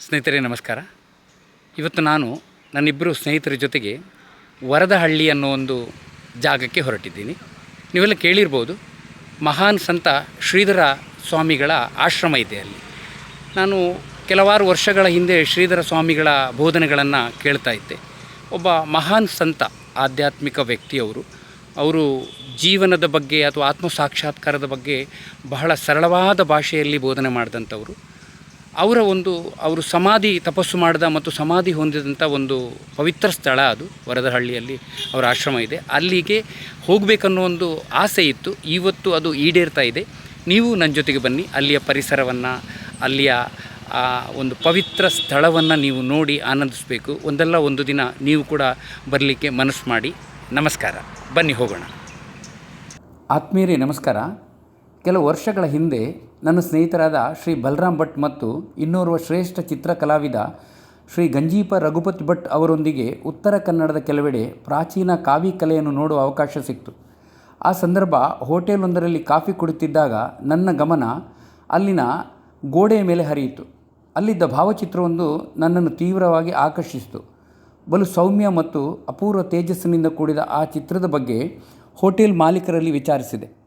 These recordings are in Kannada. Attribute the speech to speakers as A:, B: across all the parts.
A: ಸ್ನೇಹಿತರೆ, ನಮಸ್ಕಾರ. ಇವತ್ತು ನಾನು ನನ್ನಿಬ್ಬರು ಸ್ನೇಹಿತರ ಜೊತೆಗೆ ವರದಹಳ್ಳಿ ಅನ್ನೋ ಒಂದು ಜಾಗಕ್ಕೆ ಹೊರಟಿದ್ದೀನಿ. ನೀವೆಲ್ಲ ಕೇಳಿರ್ಬೋದು, ಮಹಾನ್ ಸಂತ ಶ್ರೀಧರ ಸ್ವಾಮಿಗಳ ಆಶ್ರಮ ಇದೆ ಅಲ್ಲಿ. ನಾನು ಕೆಲವಾರು ವರ್ಷಗಳ ಹಿಂದೆ ಶ್ರೀಧರ ಸ್ವಾಮಿಗಳ ಬೋಧನೆಗಳನ್ನು ಕೇಳ್ತಾ ಇದ್ದೆ. ಒಬ್ಬ ಮಹಾನ್ ಸಂತ, ಆಧ್ಯಾತ್ಮಿಕ ವ್ಯಕ್ತಿಯವರು. ಅವರು ಜೀವನದ ಬಗ್ಗೆ ಅಥವಾ ಆತ್ಮ ಸಾಕ್ಷಾತ್ಕಾರದ ಬಗ್ಗೆ ಬಹಳ ಸರಳವಾದ ಭಾಷೆಯಲ್ಲಿ ಬೋಧನೆ ಮಾಡಿದಂಥವರು. ಅವರ ಒಂದು, ಅವರು ಸಮಾಧಿ ತಪಸ್ಸು ಮಾಡಿದ ಮತ್ತು ಸಮಾಧಿ ಹೊಂದಿದಂಥ ಒಂದು ಪವಿತ್ರ ಸ್ಥಳ ಅದು, ವರದಹಳ್ಳಿಯಲ್ಲಿ ಅವರ ಆಶ್ರಮ ಇದೆ. ಅಲ್ಲಿಗೆ ಹೋಗಬೇಕನ್ನೋ ಒಂದು ಆಸೆ ಇತ್ತು. ಇವತ್ತು ಅದು ಈಡೇರ್ತಾ ಇದೆ. ನೀವು ನನ್ನ ಜೊತೆಗೆ ಬನ್ನಿ. ಅಲ್ಲಿಯ ಪರಿಸರವನ್ನು, ಅಲ್ಲಿಯ ಒಂದು ಪವಿತ್ರ ಸ್ಥಳವನ್ನು ನೀವು ನೋಡಿ ಆನಂದಿಸಬೇಕು. ಒಂದಲ್ಲ ಒಂದು ದಿನ ನೀವು ಕೂಡ ಬರಲಿಕ್ಕೆ ಮನಸ್ಸು ಮಾಡಿ. ನಮಸ್ಕಾರ. ಬನ್ನಿ ಹೋಗೋಣ. ಆತ್ಮೀಯರೇ, ನಮಸ್ಕಾರ. ಕೆಲವು ವರ್ಷಗಳ ಹಿಂದೆ ನನ್ನ ಸ್ನೇಹಿತರಾದ ಶ್ರೀ ಬಲರಾಮ್ ಭಟ್ ಮತ್ತು ಇನ್ನೋರ್ವ ಶ್ರೇಷ್ಠ ಚಿತ್ರಕಲಾವಿದ ಶ್ರೀ ಗಂಜೀಪ ರಘುಪತಿ ಭಟ್ ಅವರೊಂದಿಗೆ ಉತ್ತರ ಕನ್ನಡದ ಕೆಲವೆಡೆ ಪ್ರಾಚೀನ ಕಾವಿ ಕಲೆಯನ್ನು ನೋಡುವ ಅವಕಾಶ ಸಿಕ್ತು. ಆ ಸಂದರ್ಭ ಹೋಟೆಲೊಂದರಲ್ಲಿ ಕಾಫಿ ಕುಡಿತಿದ್ದಾಗ ನನ್ನ ಗಮನ ಅಲ್ಲಿನ ಗೋಡೆಯ ಮೇಲೆ ಹರಿಯಿತು. ಅಲ್ಲಿದ್ದ ಭಾವಚಿತ್ರವೊಂದು ನನ್ನನ್ನು ತೀವ್ರವಾಗಿ ಆಕರ್ಷಿಸಿತು. ಬಲು ಸೌಮ್ಯ ಮತ್ತು ಅಪೂರ್ವ ತೇಜಸ್ಸಿನಿಂದ ಕೂಡಿದ ಆ ಚಿತ್ರದ ಬಗ್ಗೆ ಹೋಟೆಲ್ ಮಾಲೀಕರಲ್ಲಿ ವಿಚಾರಿಸಿದೆ.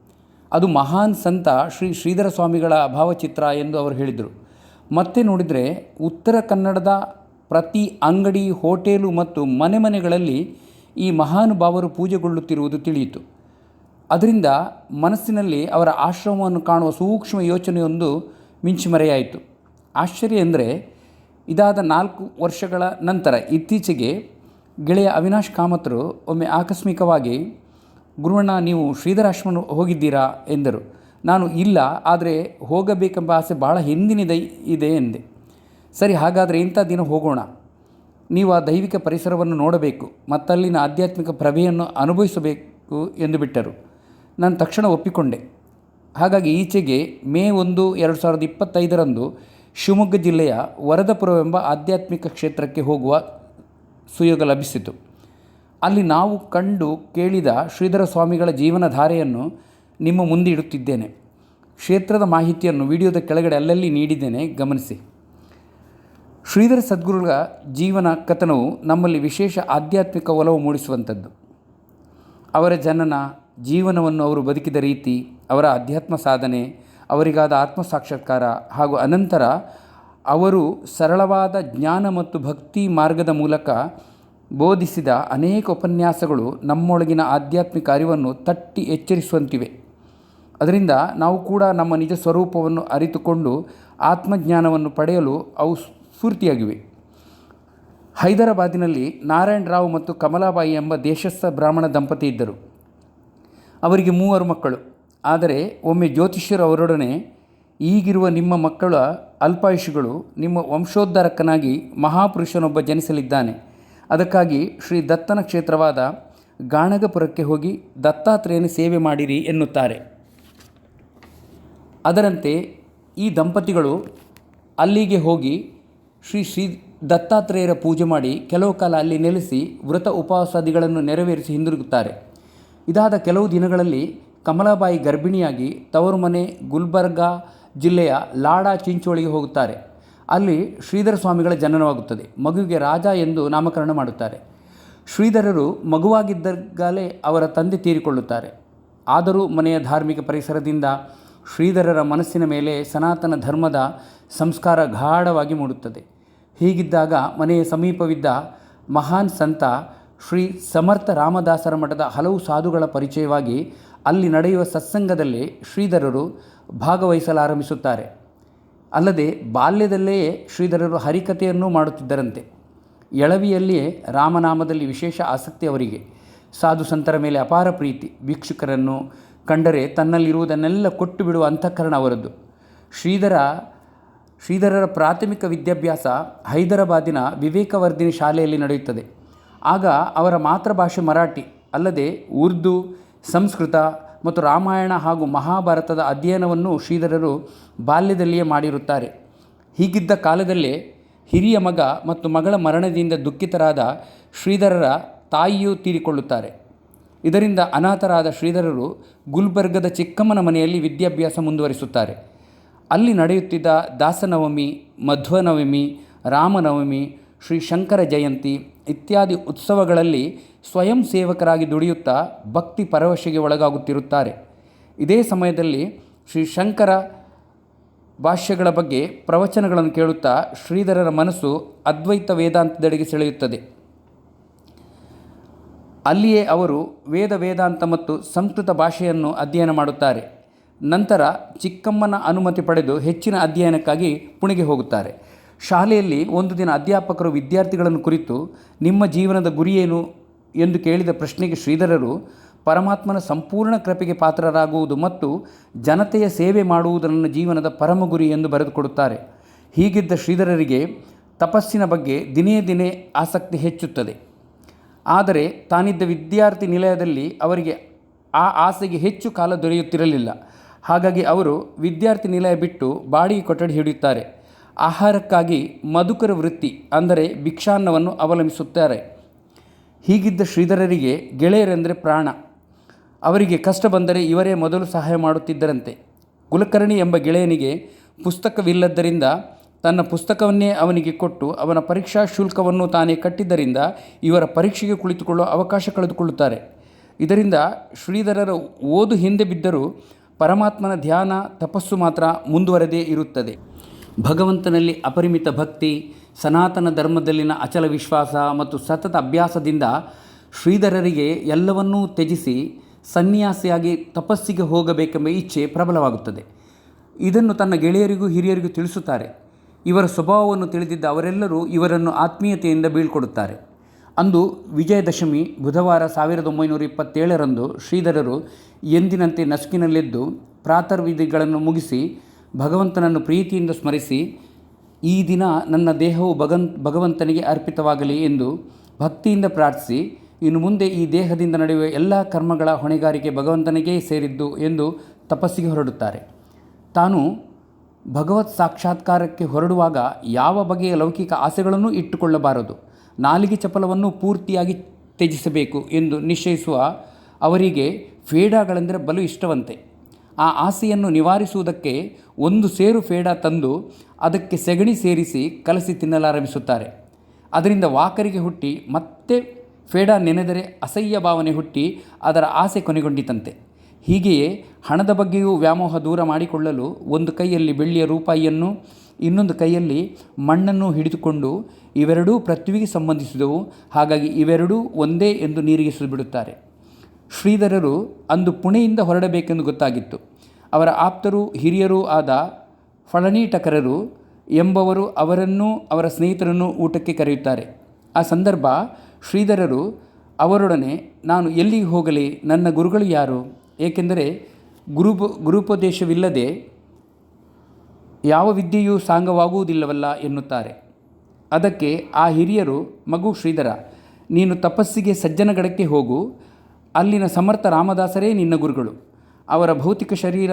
A: ಅದು ಮಹಾನ್ ಸಂತ ಶ್ರೀ ಶ್ರೀಧರ ಸ್ವಾಮಿಗಳ ಭಾವಚಿತ್ರ ಎಂದು ಅವರು ಹೇಳಿದರು. ಮತ್ತೆ ನೋಡಿದರೆ ಉತ್ತರ ಕನ್ನಡದ ಪ್ರತಿ ಅಂಗಡಿ, ಹೋಟೆಲು ಮತ್ತು ಮನೆ ಮನೆಗಳಲ್ಲಿ ಈ ಮಹಾನುಭಾವರು ಪೂಜೆಗೊಳ್ಳುತ್ತಿರುವುದು ತಿಳಿಯಿತು. ಅದರಿಂದ ಮನಸ್ಸಿನಲ್ಲಿ ಅವರ ಆಶ್ರಮವನ್ನು ಕಾಣುವ ಸೂಕ್ಷ್ಮ ಯೋಚನೆಯೊಂದು ಮಿಂಚುಮರೆಯಾಯಿತು ಆಶ್ಚರ್ಯ ಎಂದರೆ ಇದಾದ ನಾಲ್ಕು ವರ್ಷಗಳ ನಂತರ ಇತ್ತೀಚೆಗೆ ಗೆಳೆಯ ಅವಿನಾಶ್ ಕಾಮತ್ರು ಒಮ್ಮೆ ಆಕಸ್ಮಿಕವಾಗಿ ಗುರುವಣ್ಣ, ನೀವು ಶ್ರೀಧರಾಶ್ರಮ ಹೋಗಿದ್ದೀರಾ? ಎಂದರು. ನಾನು, ಇಲ್ಲ, ಆದರೆ ಹೋಗಬೇಕೆಂಬ ಆಸೆ ಭಾಳ ಹಿಂದಿನಿದೆ, ಇದೆ ಎಂದೆ. ಸರಿ, ಹಾಗಾದರೆ ಇಂಥ ದಿನ ಹೋಗೋಣ. ನೀವು ಆ ದೈವಿಕ ಪರಿಸರವನ್ನು ನೋಡಬೇಕು, ಮತ್ತಲ್ಲಿನ ಆಧ್ಯಾತ್ಮಿಕ ಪ್ರಭೆಯನ್ನು ಅನುಭವಿಸಬೇಕು ಎಂದು ಬಿಟ್ಟರು. ನಾನು ತಕ್ಷಣ ಒಪ್ಪಿಕೊಂಡೆ. ಹಾಗಾಗಿ ಈಚೆಗೆ ಮೇ ಒಂದು, ಎರಡು ಸಾವಿರದ ಇಪ್ಪತ್ತೈದರಂದು ಶಿವಮೊಗ್ಗ ಜಿಲ್ಲೆಯ ವರದಪುರವೆಂಬ ಆಧ್ಯಾತ್ಮಿಕ ಕ್ಷೇತ್ರಕ್ಕೆ ಹೋಗುವ ಸುಯೋಗ ಲಭಿಸಿತು. ಅಲ್ಲಿ ನಾವು ಕಂಡು ಕೇಳಿದ ಶ್ರೀಧರ ಸ್ವಾಮಿಗಳ ಜೀವನಧಾರೆಯನ್ನು ನಿಮ್ಮ ಮುಂದೆ ಇಡುತ್ತಿದ್ದೇನೆ. ಕ್ಷೇತ್ರದ ಮಾಹಿತಿಯನ್ನು ವಿಡಿಯೋದ ಕೆಳಗಡೆ ಅಲ್ಲಲ್ಲಿ ನೀಡಿದ್ದೇನೆ, ಗಮನಿಸಿ. ಶ್ರೀಧರ ಸದ್ಗುರುಗಳ ಜೀವನ ಕಥನವು ನಮ್ಮಲ್ಲಿ ವಿಶೇಷ ಆಧ್ಯಾತ್ಮಿಕ ಒಲವು ಮೂಡಿಸುವಂಥದ್ದು. ಅವರ ಜನನ, ಜೀವನವನ್ನು ಅವರು ಬದುಕಿದ ರೀತಿ, ಅವರ ಅಧ್ಯಾತ್ಮ ಸಾಧನೆ, ಅವರಿಗಾದ ಆತ್ಮ ಸಾಕ್ಷಾತ್ಕಾರ ಹಾಗೂ ಅನಂತರ ಅವರು ಸರಳವಾದ ಜ್ಞಾನ ಮತ್ತು ಭಕ್ತಿ ಮಾರ್ಗದ ಮೂಲಕ ಬೋಧಿಸಿದ ಅನೇಕ ಉಪನ್ಯಾಸಗಳು ನಮ್ಮೊಳಗಿನ ಆಧ್ಯಾತ್ಮಿಕ ಅರಿವನ್ನು ತಟ್ಟಿ ಎಚ್ಚರಿಸುವಂತಿವೆ. ಅದರಿಂದ ನಾವು ಕೂಡ ನಮ್ಮ ನಿಜ ಸ್ವರೂಪವನ್ನು ಅರಿತುಕೊಂಡು ಆತ್ಮಜ್ಞಾನವನ್ನು ಪಡೆಯಲು ಅವು ಸ್ಫೂರ್ತಿಯಾಗಿವೆ. ಹೈದರಾಬಾದಿನಲ್ಲಿ ನಾರಾಯಣ ರಾವ್ ಮತ್ತು ಕಮಲಾಬಾಯಿ ಎಂಬ ದೇಶಸ್ಥ ಬ್ರಾಹ್ಮಣ ದಂಪತಿ ಇದ್ದರು. ಅವರಿಗೆ ಮೂವರು ಮಕ್ಕಳು. ಆದರೆ ಒಮ್ಮೆ ಜ್ಯೋತಿಷ್ಯರು ಅವರೊಡನೆ, ಈಗಿರುವ ನಿಮ್ಮ ಮಕ್ಕಳ ಅಲ್ಪಾಯುಷಿಗಳು ನಿಮ್ಮ ವಂಶೋದ್ಧಾರಕನಾಗಿ ಮಹಾಪುರುಷನೊಬ್ಬ ಜನಿಸಲಿದ್ದಾನೆ. ಅದಕ್ಕಾಗಿ ಶ್ರೀ ದತ್ತನ ಕ್ಷೇತ್ರವಾದ ಗಾಣಗಪುರಕ್ಕೆ ಹೋಗಿ ದತ್ತಾತ್ರೇಯನ ಸೇವೆ ಮಾಡಿರಿ ಎನ್ನುತ್ತಾರೆ. ಅದರಂತೆ ಈ ದಂಪತಿಗಳು ಅಲ್ಲಿಗೆ ಹೋಗಿ ಶ್ರೀ ಶ್ರೀ ದತ್ತಾತ್ರೇಯರ ಪೂಜೆ ಮಾಡಿ ಕೆಲವು ಕಾಲ ಅಲ್ಲಿ ನೆಲೆಸಿ ವ್ರತ ಉಪವಾಸಾದಿಗಳನ್ನು ನೆರವೇರಿಸಿ ಹಿಂದಿರುಗುತ್ತಾರೆ. ಇದಾದ ಕೆಲವು ದಿನಗಳಲ್ಲಿ ಕಮಲಾಬಾಯಿ ಗರ್ಭಿಣಿಯಾಗಿ ತವರು ಮನೆ ಗುಲ್ಬರ್ಗಾ ಜಿಲ್ಲೆಯ ಲಾಡಾ ಚಿಂಚೋಳಿಗೆ ಹೋಗುತ್ತಾರೆ. ಅಲ್ಲಿ ಶ್ರೀಧರ ಸ್ವಾಮಿಗಳ ಜನನವಾಗುತ್ತದೆ. ಮಗುವಿಗೆ ರಾಜ ಎಂದು ನಾಮಕರಣ ಮಾಡುತ್ತಾರೆ. ಶ್ರೀಧರರು ಮಗುವಾಗಿದ್ದಾಗಲೇ ಅವರ ತಂದೆ ತೀರಿಕೊಳ್ಳುತ್ತಾರೆ. ಆದರೂ ಮನೆಯ ಧಾರ್ಮಿಕ ಪರಿಸರದಿಂದ ಶ್ರೀಧರರ ಮನಸ್ಸಿನ ಮೇಲೆ ಸನಾತನ ಧರ್ಮದ ಸಂಸ್ಕಾರ ಗಾಢವಾಗಿ ಮೂಡುತ್ತದೆ. ಹೀಗಿದ್ದಾಗ ಮನೆಯ ಸಮೀಪವಿದ್ದ ಮಹಾನ್ ಸಂತ ಶ್ರೀ ಸಮರ್ಥ ರಾಮದಾಸರ ಮಠದ ಹಲವು ಸಾಧುಗಳ ಪರಿಚಯವಾಗಿ ಅಲ್ಲಿ ನಡೆಯುವ ಸತ್ಸಂಗದಲ್ಲಿ ಶ್ರೀಧರರು ಭಾಗವಹಿಸಲಾರಂಭಿಸುತ್ತಾರೆ. ಅಲ್ಲದೆ ಬಾಲ್ಯದಲ್ಲೇ ಶ್ರೀಧರರು ಹರಿಕಥೆಯನ್ನು ಮಾಡುತ್ತಿದ್ದರಂತೆ. ಎಳವಿಯಲ್ಲಿಯೇ ರಾಮನಾಮದಲ್ಲಿ ವಿಶೇಷ ಆಸಕ್ತಿ ಅವರಿಗೆ. ಸಾಧು ಸಂತರ ಮೇಲೆ ಅಪಾರ ಪ್ರೀತಿ. ಭಿಕ್ಷುಕರನ್ನು ಕಂಡರೆ ತನ್ನಲ್ಲಿರುವುದನ್ನೆಲ್ಲ ಕೊಟ್ಟು ಬಿಡುವ ಅಂತಃಕರಣ ಅವರದ್ದು ಶ್ರೀಧರ, ಶ್ರೀಧರರ ಪ್ರಾಥಮಿಕ ವಿದ್ಯಾಭ್ಯಾಸ ಹೈದರಾಬಾದಿನ ವಿವೇಕವರ್ಧಿನಿ ಶಾಲೆಯಲ್ಲಿ ನಡೆಯುತ್ತದೆ. ಆಗ ಅವರ ಮಾತೃಭಾಷೆ ಮರಾಠಿ. ಅಲ್ಲದೆ ಉರ್ದು, ಸಂಸ್ಕೃತ ಮತ್ತು ರಾಮಾಯಣ ಹಾಗೂ ಮಹಾಭಾರತದ ಅಧ್ಯಯನವನ್ನು ಶ್ರೀಧರರು ಬಾಲ್ಯದಲ್ಲಿಯೇ ಮಾಡಿರುತ್ತಾರೆ. ಹೀಗಿದ್ದ ಕಾಲದಲ್ಲೇ ಹಿರಿಯ ಮಗ ಮತ್ತು ಮಗಳ ಮರಣದಿಂದ ದುಃಖಿತರಾದ ಶ್ರೀಧರರ ತಾಯಿಯೂ ತೀರಿಕೊಳ್ಳುತ್ತಾರೆ. ಇದರಿಂದ ಅನಾಥರಾದ ಶ್ರೀಧರರು ಗುಲ್ಬರ್ಗದ ಚಿಕ್ಕಮ್ಮನ ಮನೆಯಲ್ಲಿ ವಿದ್ಯಾಭ್ಯಾಸ ಮುಂದುವರಿಸುತ್ತಾರೆ. ಅಲ್ಲಿ ನಡೆಯುತ್ತಿದ್ದ ದಾಸನವಮಿ, ಮಧ್ವನವಮಿ, ರಾಮನವಮಿ, ಶ್ರೀ ಶಂಕರ ಜಯಂತಿ ಇತ್ಯಾದಿ ಉತ್ಸವಗಳಲ್ಲಿ ಸ್ವಯಂ ಸೇವಕರಾಗಿ ದುಡಿಯುತ್ತಾ ಭಕ್ತಿ ಪರವಶೆಗೆ ಒಳಗಾಗುತ್ತಿರುತ್ತಾರೆ. ಇದೇ ಸಮಯದಲ್ಲಿ ಶ್ರೀ ಶಂಕರ ಭಾಷ್ಯಗಳ ಬಗ್ಗೆ ಪ್ರವಚನಗಳನ್ನು ಕೇಳುತ್ತಾ ಶ್ರೀಧರರ ಮನಸ್ಸು ಅದ್ವೈತ ವೇದಾಂತದೆಡೆಗೆ ಸೆಳೆಯುತ್ತದೆ. ಅಲ್ಲಿಯೇ ಅವರು ವೇದ, ವೇದಾಂತ ಮತ್ತು ಸಂಸ್ಕೃತ ಭಾಷೆಯನ್ನು ಅಧ್ಯಯನ ಮಾಡುತ್ತಾರೆ. ನಂತರ ಚಿಕ್ಕಮ್ಮನ ಅನುಮತಿ ಪಡೆದು ಹೆಚ್ಚಿನ ಅಧ್ಯಯನಕ್ಕಾಗಿ ಪುಣೆಗೆ ಹೋಗುತ್ತಾರೆ. ಶಾಲೆಯಲ್ಲಿ ಒಂದು ದಿನ ಅಧ್ಯಾಪಕರು ವಿದ್ಯಾರ್ಥಿಗಳನ್ನು ಕುರಿತು, ನಿಮ್ಮ ಜೀವನದ ಗುರಿಯೇನು? ಎಂದು ಕೇಳಿದ ಪ್ರಶ್ನೆಗೆ ಶ್ರೀಧರರು, ಪರಮಾತ್ಮನ ಸಂಪೂರ್ಣ ಕೃಪೆಗೆ ಪಾತ್ರರಾಗುವುದು ಮತ್ತು ಜನತೆಯ ಸೇವೆ ಮಾಡುವುದು ಜೀವನದ ಪರಮ ಗುರಿ ಎಂದು ಬರೆದುಕೊಡುತ್ತಾರೆ. ಹೀಗಿದ್ದ ಶ್ರೀಧರರಿಗೆ ತಪಸ್ಸಿನ ಬಗ್ಗೆ ದಿನೇ ದಿನೇ ಆಸಕ್ತಿ ಹೆಚ್ಚುತ್ತದೆ. ಆದರೆ ತಾನಿದ್ದ ವಿದ್ಯಾರ್ಥಿ ನಿಲಯದಲ್ಲಿ ಅವರಿಗೆ ಆ ಆಸೆಗೆ ಹೆಚ್ಚು ಕಾಲ ದೊರೆಯುತ್ತಿರಲಿಲ್ಲ. ಹಾಗಾಗಿ ಅವರು ವಿದ್ಯಾರ್ಥಿ ನಿಲಯ ಬಿಟ್ಟು ಬಾಡಿಗೆ ಕೊಠಡಿ ಹಿಡಿಯುತ್ತಾರೆ. ಆಹಾರಕ್ಕಾಗಿ ಮಧುಕರ ವೃತ್ತಿ, ಅಂದರೆ ಭಿಕ್ಷಾನ್ನವನ್ನು ಅವಲಂಬಿಸುತ್ತಾರೆ. ಹೀಗಿದ್ದ ಶ್ರೀಧರರಿಗೆ ಗೆಳೆಯರೆಂದರೆ ಪ್ರಾಣ. ಅವರಿಗೆ ಕಷ್ಟ ಬಂದರೆ ಇವರೇ ಮೊದಲು ಸಹಾಯ ಮಾಡುತ್ತಿದ್ದರಂತೆ. ಕುಲಕರ್ಣಿ ಎಂಬ ಗೆಳೆಯನಿಗೆ ಪುಸ್ತಕವಿಲ್ಲದ್ದರಿಂದ ತನ್ನ ಪುಸ್ತಕವನ್ನೇ ಅವನಿಗೆ ಕೊಟ್ಟು ಅವನ ಪರೀಕ್ಷಾ ಶುಲ್ಕವನ್ನು ತಾನೇ ಕಟ್ಟಿದ್ದರಿಂದ ಇವರ ಪರೀಕ್ಷೆಗೆ ಕುಳಿತುಕೊಳ್ಳುವ ಅವಕಾಶ ಕಳೆದುಕೊಳ್ಳುತ್ತಾರೆ. ಇದರಿಂದ ಶ್ರೀಧರರ ಓದು ಹಿಂದೆ ಬಿದ್ದರೂ ಪರಮಾತ್ಮನ ಧ್ಯಾನ, ತಪಸ್ಸು ಮಾತ್ರ ಮುಂದುವರೆದೇ ಇರುತ್ತದೆ. ಭಗವಂತನಲ್ಲಿ ಅಪರಿಮಿತ ಭಕ್ತಿ, ಸನಾತನ ಧರ್ಮದಲ್ಲಿನ ಅಚಲ ವಿಶ್ವಾಸ ಮತ್ತು ಸತತ ಅಭ್ಯಾಸದಿಂದ ಶ್ರೀಧರರಿಗೆ ಎಲ್ಲವನ್ನೂ ತ್ಯಜಿಸಿ ಸನ್ಯಾಸಿಯಾಗಿ ತಪಸ್ಸಿಗೆ ಹೋಗಬೇಕೆಂಬ ಇಚ್ಛೆ ಪ್ರಬಲವಾಗುತ್ತದೆ. ಇದನ್ನು ತನ್ನ ಗೆಳೆಯರಿಗೂ ಹಿರಿಯರಿಗೂ ತಿಳಿಸುತ್ತಾರೆ. ಇವರ ಸ್ವಭಾವವನ್ನು ತಿಳಿದಿದ್ದ ಅವರೆಲ್ಲರೂ ಇವರನ್ನು ಆತ್ಮೀಯತೆಯಿಂದ ಬೀಳ್ಕೊಡುತ್ತಾರೆ. ಅಂದು ವಿಜಯದಶಮಿ ಬುಧವಾರ ಸಾವಿರದ ಒಂಬೈನೂರ ಇಪ್ಪತ್ತೇಳರಂದು ಶ್ರೀಧರರು ಎಂದಿನಂತೆ ನಸುಕಿನಲ್ಲೆದ್ದು ಪ್ರಾತರ್ವಿಧಿಗಳನ್ನು ಮುಗಿಸಿ ಭಗವಂತನನ್ನು ಪ್ರೀತಿಯಿಂದ ಸ್ಮರಿಸಿ, ಈ ದಿನ ನನ್ನ ದೇಹವು ಭಗನ್, ಭಗವಂತನಿಗೆ ಅರ್ಪಿತವಾಗಲಿ ಎಂದು ಭಕ್ತಿಯಿಂದ ಪ್ರಾರ್ಥಿಸಿ, ಇನ್ನು ಮುಂದೆ ಈ ದೇಹದಿಂದ ನಡೆಯುವ ಎಲ್ಲ ಕರ್ಮಗಳ ಹೊಣೆಗಾರಿಕೆ ಭಗವಂತನಿಗೇ ಸೇರಿದ್ದು ಎಂದು ತಪಸ್ಸಿಗೆ ಹೊರಡುತ್ತಾರೆ. ತಾನು ಭಗವತ್ ಸಾಕ್ಷಾತ್ಕಾರಕ್ಕೆ ಹೊರಡುವಾಗ ಯಾವ ಬಗೆಯ ಲೌಕಿಕ ಆಸೆಗಳನ್ನು ಇಟ್ಟುಕೊಳ್ಳಬಾರದು. ನಾಲಿಗೆ ಚಪಲವನ್ನು ಪೂರ್ತಿಯಾಗಿ ತ್ಯಜಿಸಬೇಕು ಎಂದು ನಿಶ್ಚಯಿಸುವ ಅವರಿಗೆ ಫೇಡಾಗಳೆಂದರೆ ಬಲು ಇಷ್ಟವಂತೆ. ಆ ಆಸೆಯನ್ನು ನಿವಾರಿಸುವುದಕ್ಕೆ ಒಂದು ಸೇರು ಫೇಡ ತಂದು ಅದಕ್ಕೆ ಸೆಗಣಿ ಸೇರಿಸಿ ಕಲಸಿ ತಿನ್ನಲಾರಂಭಿಸುತ್ತಾರೆ. ಅದರಿಂದ ವಾಕರಿಗೆ ಹುಟ್ಟಿ ಮತ್ತೆ ಫೇಡ ನೆನೆದರೆ ಅಸಹ್ಯ ಭಾವನೆ ಹುಟ್ಟಿ ಅದರ ಆಸೆ ಕೊನೆಗೊಂಡಿತಂತೆ. ಹೀಗೆಯೇ ಹಣದ ಬಗ್ಗೆಯೂ ವ್ಯಾಮೋಹ ದೂರ ಮಾಡಿಕೊಳ್ಳಲು ಒಂದು ಕೈಯಲ್ಲಿ ಬೆಳ್ಳಿಯ ರೂಪಾಯಿಯನ್ನು, ಇನ್ನೊಂದು ಕೈಯಲ್ಲಿ ಮಣ್ಣನ್ನು ಹಿಡಿದುಕೊಂಡು ಇವೆರಡೂ ಪೃಥ್ವಿಗೆ ಸಂಬಂಧಿಸಿದವು, ಹಾಗಾಗಿ ಇವೆರಡೂ ಒಂದೇ ಎಂದು ನೀರಿಗೆ ಸುರಿಬಿಡುತ್ತಾರೆ ಶ್ರೀಧರರು ಅಂದು ಪುಣೆಯಿಂದ ಹೊರಡಬೇಕೆಂದು ಗೊತ್ತಾಗಿತ್ತು. ಅವರ ಆಪ್ತರು, ಹಿರಿಯರೂ ಆದ ಫಳನೀಟಕರರು ಎಂಬವರು ಅವರನ್ನೂ, ಅವರ ಸ್ನೇಹಿತರನ್ನು ಊಟಕ್ಕೆ ಕರೆಯುತ್ತಾರೆ. ಆ ಸಂದರ್ಭ ಶ್ರೀಧರರು ಅವರೊಡನೆ, ನಾನು ಎಲ್ಲಿಗೆ ಹೋಗಲಿ? ನನ್ನ ಗುರುಗಳು ಯಾರು? ಏಕೆಂದರೆ ಗುರು ಗುರುಪದೇಶವಿಲ್ಲದೆ ಯಾವ ವಿದ್ಯೆಯೂ ಸಾಂಗವಾಗುವುದಿಲ್ಲವಲ್ಲ ಎನ್ನುತ್ತಾರೆ. ಅದಕ್ಕೆ ಆ ಹಿರಿಯರು, ಮಗು ಶ್ರೀಧರ, ನೀನು ತಪಸ್ಸಿಗೆ ಸಜ್ಜನಗಡಕ್ಕೆ ಹೋಗು. ಅಲ್ಲಿನ ಸಮರ್ಥ ರಾಮದಾಸರೇ ನಿನ್ನ ಗುರುಗಳು. ಅವರ ಭೌತಿಕ ಶರೀರ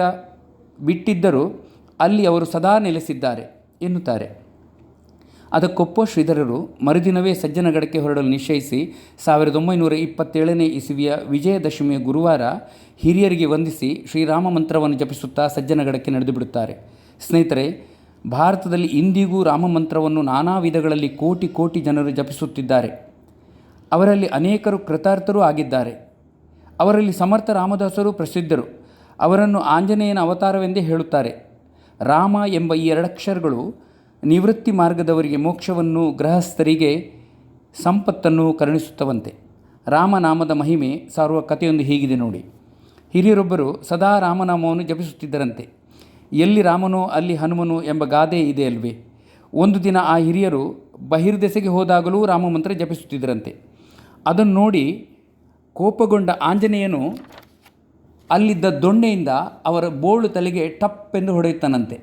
A: ಬಿಟ್ಟಿದ್ದರೂ ಅಲ್ಲಿ ಅವರು ಸದಾ ನೆಲೆಸಿದ್ದಾರೆ ಎನ್ನುತ್ತಾರೆ. ಅದಕ್ಕೊಪ್ಪ ಶ್ರೀಧರರು ಮರುದಿನವೇ ಸಜ್ಜನಗಡಕ್ಕೆ ಹೊರಡಲು ನಿಶ್ಚಯಿಸಿ ಸಾವಿರದ ಒಂಬೈನೂರ ಇಪ್ಪತ್ತೇಳನೇ ಇಸುವಿಯ ವಿಜಯದಶಮಿಯ ಗುರುವಾರ ಹಿರಿಯರಿಗೆ ವಂದಿಸಿ ಶ್ರೀರಾಮ ಮಂತ್ರವನ್ನು ಜಪಿಸುತ್ತಾ ಸಜ್ಜನಗಡಕ್ಕೆ ನಡೆದು ಬಿಡುತ್ತಾರೆ ಸ್ನೇಹಿತರೆ, ಭಾರತದಲ್ಲಿ ಇಂದಿಗೂ ರಾಮ ಮಂತ್ರವನ್ನು ನಾನಾ ವಿಧಗಳಲ್ಲಿ ಕೋಟಿ ಕೋಟಿ ಜನರು ಜಪಿಸುತ್ತಿದ್ದಾರೆ. ಅವರಲ್ಲಿ ಅನೇಕರು ಕೃತಾರ್ಥರೂ ಆಗಿದ್ದಾರೆ. ಅವರಲ್ಲಿ ಸಮರ್ಥ ರಾಮದಾಸರು ಪ್ರಸಿದ್ಧರು. ಅವರನ್ನು ಆಂಜನೇಯನ ಅವತಾರವೆಂದೇ ಹೇಳುತ್ತಾರೆ. ರಾಮ ಎಂಬ ಈ ಎರಡಕ್ಷರಗಳು ನಿವೃತ್ತಿ ಮಾರ್ಗದವರಿಗೆ ಮೋಕ್ಷವನ್ನು ಗೃಹಸ್ಥರಿಗೆ ಸಂಪತ್ತನ್ನು ಕರುಣಿಸುತ್ತವಂತೆ. ರಾಮನಾಮದ ಮಹಿಮೆ ಸಾರುವ ಕಥೆಯೊಂದು ಹೀಗಿದೆ ನೋಡಿ. ಹಿರಿಯರೊಬ್ಬರು ಸದಾ ರಾಮನಾಮವನ್ನು ಜಪಿಸುತ್ತಿದ್ದರಂತೆ. ಎಲ್ಲಿ ರಾಮನೋ ಅಲ್ಲಿ ಹನುಮನು ಎಂಬ ಗಾದೆ ಇದೆ ಅಲ್ವೇ. ಒಂದು ದಿನ ಆ ಹಿರಿಯರು ಬಹಿರ್ದೆಸೆಗೆ ಹೋದಾಗಲೂ ರಾಮಮಂತ್ರ ಜಪಿಸುತ್ತಿದ್ದರಂತೆ. ಅದನ್ನು ನೋಡಿ ಕೋಪಗೊಂಡ ಆಂಜನೇಯನು ಅಲ್ಲಿದ್ದ ದೊಣ್ಣೆಯಿಂದ ಅವರ ಬೋಳು ತಲೆಗೆ ಟಪ್ ಎಂದು ಹೊಡೆಯುತ್ತಾನಂತೆ.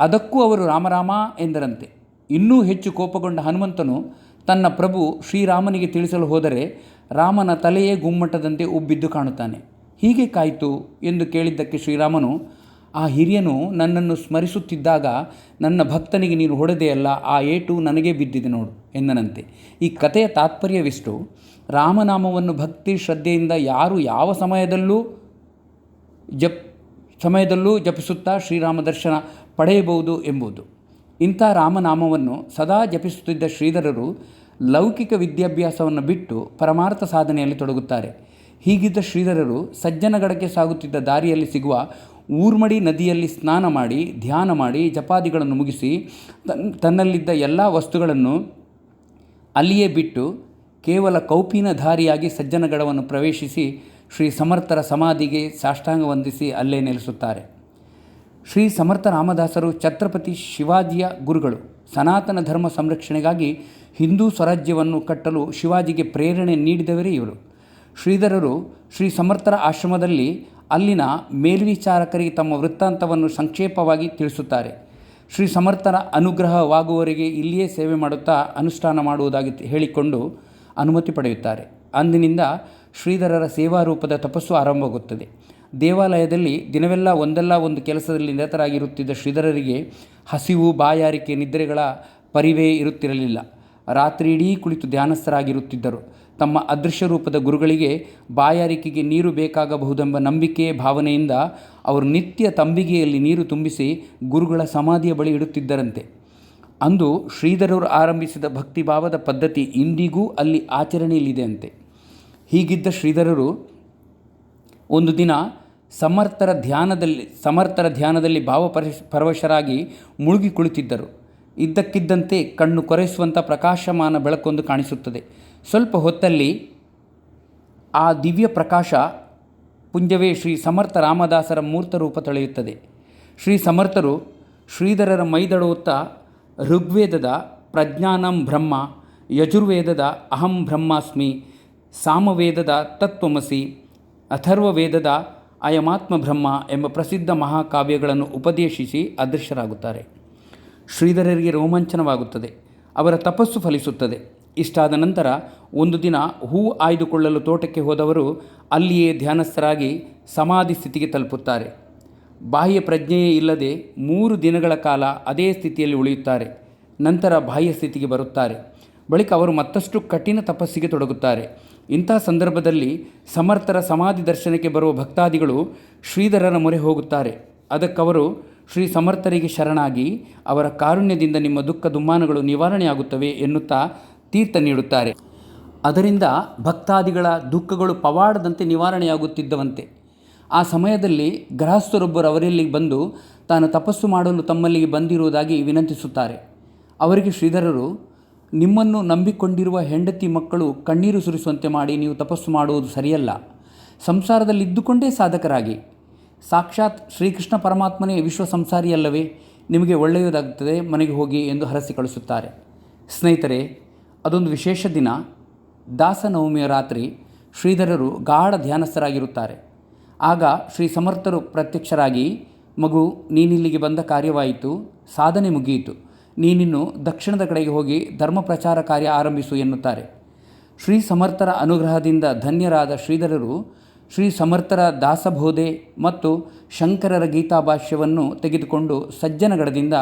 A: ಅದಕ್ಕೂ ಅವರು ರಾಮರಾಮ ಎಂದರಂತೆ. ಇನ್ನೂ ಹೆಚ್ಚು ಕೋಪಗೊಂಡ ಹನುಮಂತನು ತನ್ನ ಪ್ರಭು ಶ್ರೀರಾಮನಿಗೆ ತಿಳಿಸಲು ಹೋದರೆ ರಾಮನ ತಲೆಯೇ ಗುಮ್ಮಟದಂತೆ ಉಬ್ಬಿದ್ದು ಕಾಣುತ್ತಾನೆ. ಹೀಗೆ ಕಾಯಿತು ಎಂದು ಕೇಳಿದ್ದಕ್ಕೆ ಶ್ರೀರಾಮನು ಆ ಹಿರಿಯನು ನನ್ನನ್ನು ಸ್ಮರಿಸುತ್ತಿದ್ದಾಗ ನನ್ನ ಭಕ್ತನಿಗೆ ನೀನು ಹೊಡೆದೆಯಲ್ಲ ಆ ಏಟು ನನಗೆ ಬಿದ್ದಿದೆ ನೋಡು ಎಂದನಂತೆ ಈ ಕಥೆಯ ತಾತ್ಪರ್ಯವಿಷ್ಟು? ರಾಮನಾಮವನ್ನು ಭಕ್ತಿ ಶ್ರದ್ಧೆಯಿಂದ ಯಾರು ಯಾವ ಸಮಯದಲ್ಲೂ ಜಪ್, ಸಮಯದಲ್ಲೂ ಜಪಿಸುತ್ತಾ ಶ್ರೀರಾಮ ದರ್ಶನ ಪಡೆಯಬಹುದು ಎಂಬುದು. ಇಂಥ ರಾಮನಾಮವನ್ನು ಸದಾ ಜಪಿಸುತ್ತಿದ್ದ ಶ್ರೀಧರರು ಲೌಕಿಕ ವಿದ್ಯಾಭ್ಯಾಸವನ್ನು ಬಿಟ್ಟು ಪರಮಾರ್ಥ ಸಾಧನೆಯಲ್ಲಿ ತೊಡಗುತ್ತಾರೆ. ಹೀಗಿದ್ದ ಶ್ರೀಧರರು ಸಜ್ಜನಗಡಕ್ಕೆ ಸಾಗುತ್ತಿದ್ದ ದಾರಿಯಲ್ಲಿ ಸಿಗುವ ಊರ್ಮಡಿ ನದಿಯಲ್ಲಿ ಸ್ನಾನ ಮಾಡಿ, ಧ್ಯಾನ ಮಾಡಿ, ಜಪಾದಿಗಳನ್ನು ಮುಗಿಸಿ ತನ್, ತನ್ನಲ್ಲಿದ್ದ ಎಲ್ಲ ವಸ್ತುಗಳನ್ನು ಅಲ್ಲಿಯೇ ಬಿಟ್ಟು ಕೇವಲ ಕೌಪಿನಧಾರಿಯಾಗಿ ಸಜ್ಜನಗಡವನ್ನು ಪ್ರವೇಶಿಸಿ ಶ್ರೀ ಸಮರ್ಥರ ಸಮಾಧಿಗೆ ಸಾಷ್ಟಾಂಗ ವಂದಿಸಿ ಅಲ್ಲೇ ನೆಲೆಸುತ್ತಾರೆ. ಶ್ರೀ ಸಮರ್ಥ ರಾಮದಾಸರು ಛತ್ರಪತಿ ಶಿವಾಜಿಯ ಗುರುಗಳು ಸನಾತನ ಧರ್ಮ ಸಂರಕ್ಷಣೆಗಾಗಿ ಹಿಂದೂ ಸ್ವರಾಜ್ಯವನ್ನು ಕಟ್ಟಲು ಶಿವಾಜಿಗೆ ಪ್ರೇರಣೆ ನೀಡಿದವರೇ ಇವರು. ಶ್ರೀಧರರು ಶ್ರೀ ಸಮರ್ಥರ ಆಶ್ರಮದಲ್ಲಿ ಅಲ್ಲಿನ ಮೇಲ್ವಿಚಾರಕರಿಗೆ ತಮ್ಮ ವೃತ್ತಾಂತವನ್ನು ಸಂಕ್ಷೇಪವಾಗಿ ತಿಳಿಸುತ್ತಾರೆ. ಶ್ರೀ ಸಮರ್ಥರ ಅನುಗ್ರಹವಾಗುವವರಿಗೆ ಇಲ್ಲಿಯೇ ಸೇವೆ ಮಾಡುತ್ತಾ ಅನುಷ್ಠಾನ ಮಾಡುವುದಾಗಿ ಹೇಳಿಕೊಂಡು ಅನುಮತಿ ಪಡೆಯುತ್ತಾರೆ. ಅಂದಿನಿಂದ ಶ್ರೀಧರರ ಸೇವಾರೂಪದ ತಪಸ್ಸು ಆರಂಭವಾಗುತ್ತದೆ. ದೇವಾಲಯದಲ್ಲಿ ದಿನವೆಲ್ಲ ಒಂದಲ್ಲ ಒಂದು ಕೆಲಸದಲ್ಲಿ ನಿರತರಾಗಿರುತ್ತಿದ್ದ ಶ್ರೀಧರರಿಗೆ ಹಸಿವು, ಬಾಯಾರಿಕೆ, ನಿದ್ರೆಗಳ ಪರಿವೇ ಇರುತ್ತಿರಲಿಲ್ಲ. ರಾತ್ರಿಯಿಡೀ ಕುಳಿತು ಧ್ಯಾನಸ್ಥರಾಗಿರುತ್ತಿದ್ದರು. ತಮ್ಮ ಅದೃಶ್ಯ ರೂಪದ ಗುರುಗಳಿಗೆ ಬಾಯಾರಿಕೆಗೆ ನೀರು ಬೇಕಾಗಬಹುದೆಂಬ ನಂಬಿಕೆ ಭಾವನೆಯಿಂದ ಅವರು ನಿತ್ಯ ತಂಬಿಗೆಯಲ್ಲಿ ನೀರು ತುಂಬಿಸಿ ಗುರುಗಳ ಸಮಾಧಿಯ ಬಳಿ ಇಡುತ್ತಿದ್ದರಂತೆ. ಅಂದು ಶ್ರೀಧರವರು ಆರಂಭಿಸಿದ ಭಕ್ತಿಭಾವದ ಪದ್ಧತಿ ಇಂದಿಗೂ ಅಲ್ಲಿ ಆಚರಣೆಯಲ್ಲಿದೆ ಅಂತೆ ಹೀಗಿದ್ದ ಶ್ರೀಧರರು ಒಂದು ದಿನ ಸಮರ್ಥರ ಧ್ಯಾನದಲ್ಲಿ ಸಮರ್ಥರ ಧ್ಯಾನದಲ್ಲಿ ಭಾವಪರ ಪರವಶರಾಗಿ ಮುಳುಗಿ ಕುಳಿತಿದ್ದರು. ಇದ್ದಕ್ಕಿದ್ದಂತೆ ಕಣ್ಣು ಕೊರೆಸುವಂಥ ಪ್ರಕಾಶಮಾನ ಬೆಳಕೊಂದು ಕಾಣಿಸುತ್ತದೆ. ಸ್ವಲ್ಪ ಹೊತ್ತಲ್ಲಿ ಆ ದಿವ್ಯ ಪ್ರಕಾಶ ಪುಂಜವೇ ಶ್ರೀ ಸಮರ್ಥ ರಾಮದಾಸರ ಮೂರ್ತ ರೂಪ ತಳೆಯುತ್ತದೆ. ಶ್ರೀ ಸಮರ್ಥರು ಶ್ರೀಧರರ ಮೈದಳುತ್ತಾ ಋಗ್ವೇದದ ಪ್ರಜ್ಞಾನಂ ಬ್ರಹ್ಮ, ಯಜುರ್ವೇದದ ಅಹಂ ಬ್ರಹ್ಮಾಸ್ಮಿ, ಸಾಮವೇದದ ತತ್ವಮಸಿ, ಅಥರ್ವವೇದದ ಅಯಮಾತ್ಮ ಬ್ರಹ್ಮ ಎಂಬ ಪ್ರಸಿದ್ಧ ಮಹಾಕಾವ್ಯಗಳನ್ನು ಉಪದೇಶಿಸಿ ಅದೃಶ್ಯರಾಗುತ್ತಾರೆ. ಶ್ರೀಧರರಿಗೆ ರೋಮಾಂಚನವಾಗುತ್ತದೆ. ಅವರ ತಪಸ್ಸು ಫಲಿಸುತ್ತದೆ. ಇಷ್ಟಾದ ನಂತರ ಒಂದು ದಿನ ಹೂ ಆಯ್ದುಕೊಳ್ಳಲು ತೋಟಕ್ಕೆ ಹೋದವರು ಅಲ್ಲಿಯೇ ಧ್ಯಾನಸ್ಥರಾಗಿ ಸಮಾಧಿ ಸ್ಥಿತಿಗೆ ತಲುಪುತ್ತಾರೆ. ಬಾಹ್ಯ ಪ್ರಜ್ಞೆಯೇ ಇಲ್ಲದೆ ಮೂರು ದಿನಗಳ ಕಾಲ ಅದೇ ಸ್ಥಿತಿಯಲ್ಲಿ ಉಳಿಯುತ್ತಾರೆ. ನಂತರ ಬಾಹ್ಯ ಸ್ಥಿತಿಗೆ ಬರುತ್ತಾರೆ. ಬಳಿಕ ಅವರು ಮತ್ತಷ್ಟು ಕಠಿಣ ತಪಸ್ಸಿಗೆ ತೊಡಗುತ್ತಾರೆ. ಇಂಥ ಸಂದರ್ಭದಲ್ಲಿ ಸಮರ್ಥರ ಸಮಾಧಿ ದರ್ಶನಕ್ಕೆ ಬರುವ ಭಕ್ತಾದಿಗಳು ಶ್ರೀಧರರ ಮೊರೆ ಹೋಗುತ್ತಾರೆ. ಅದಕ್ಕವರು ಶ್ರೀ ಸಮರ್ಥರಿಗೆ ಶರಣಾಗಿ ಅವರ ಕಾರುಣ್ಯದಿಂದ ನಿಮ್ಮ ದುಃಖ ದುಮ್ಮಾನಗಳು ನಿವಾರಣೆಯಾಗುತ್ತವೆ ಎನ್ನುತ್ತಾ ತೀರ್ಥ ನೀಡುತ್ತಾರೆ. ಅದರಿಂದ ಭಕ್ತಾದಿಗಳ ದುಃಖಗಳು ಪವಾಡದಂತೆ ನಿವಾರಣೆಯಾಗುತ್ತಿದ್ದವಂತೆ. ಆ ಸಮಯದಲ್ಲಿ ಗೃಹಸ್ಥರೊಬ್ಬರು ಅವರಲ್ಲಿ ಬಂದು ತಾನು ತಪಸ್ಸು ಮಾಡಲು ತಮ್ಮಲ್ಲಿಗೆ ಬಂದಿರುವುದಾಗಿ ವಿನಂತಿಸುತ್ತಾರೆ. ಅವರಿಗೆ ಶ್ರೀಧರರು, ನಿಮ್ಮನ್ನು ನಂಬಿಕೊಂಡಿರುವ ಹೆಂಡತಿ ಮಕ್ಕಳು ಕಣ್ಣೀರು ಸುರಿಸುವಂತೆ ಮಾಡಿ ನೀವು ತಪಸ್ಸು ಮಾಡುವುದು ಸರಿಯಲ್ಲ. ಸಂಸಾರದಲ್ಲಿದ್ದುಕೊಂಡೇ ಸಾಧಕರಾಗಿ. ಸಾಕ್ಷಾತ್ ಶ್ರೀಕೃಷ್ಣ ಪರಮಾತ್ಮನೇ ವಿಶ್ವ ಸಂಸಾರಿಯಲ್ಲವೇ ನಿಮಗೆ ಒಳ್ಳೆಯದಾಗುತ್ತದೆ, ಮನೆಗೆ ಹೋಗಿ ಎಂದು ಹರಸಿ ಕಳಿಸುತ್ತಾರೆ ಸ್ನೇಹಿತರೆ, ಅದೊಂದು ವಿಶೇಷ ದಿನ. ದಾಸನವಮಿಯ ರಾತ್ರಿ ಶ್ರೀಧರರು ಗಾಢ ಧ್ಯಾನಸ್ಥರಾಗಿರುತ್ತಾರೆ. ಆಗ ಶ್ರೀ ಸಮರ್ಥರು ಪ್ರತ್ಯಕ್ಷರಾಗಿ, ಮಗು, ನೀನಿಲ್ಲಿಗೆ ಬಂದ ಕಾರ್ಯವಾಯಿತು, ಸಾಧನೆ ಮುಗಿಯಿತು. ನೀನಿನ್ನು ದಕ್ಷಿಣದ ಕಡೆಗೆ ಹೋಗಿ ಧರ್ಮ ಪ್ರಚಾರ ಕಾರ್ಯ ಆರಂಭಿಸು ಎನ್ನುತ್ತಾರೆ. ಶ್ರೀ ಸಮರ್ಥರ ಅನುಗ್ರಹದಿಂದ ಧನ್ಯರಾದ ಶ್ರೀಧರರು ಶ್ರೀ ಸಮರ್ಥರ ದಾಸಬೋಧೆ ಮತ್ತು ಶಂಕರರ ಗೀತಾಭಾಷ್ಯವನ್ನು ತೆಗೆದುಕೊಂಡು ಸಜ್ಜನಗಡದಿಂದ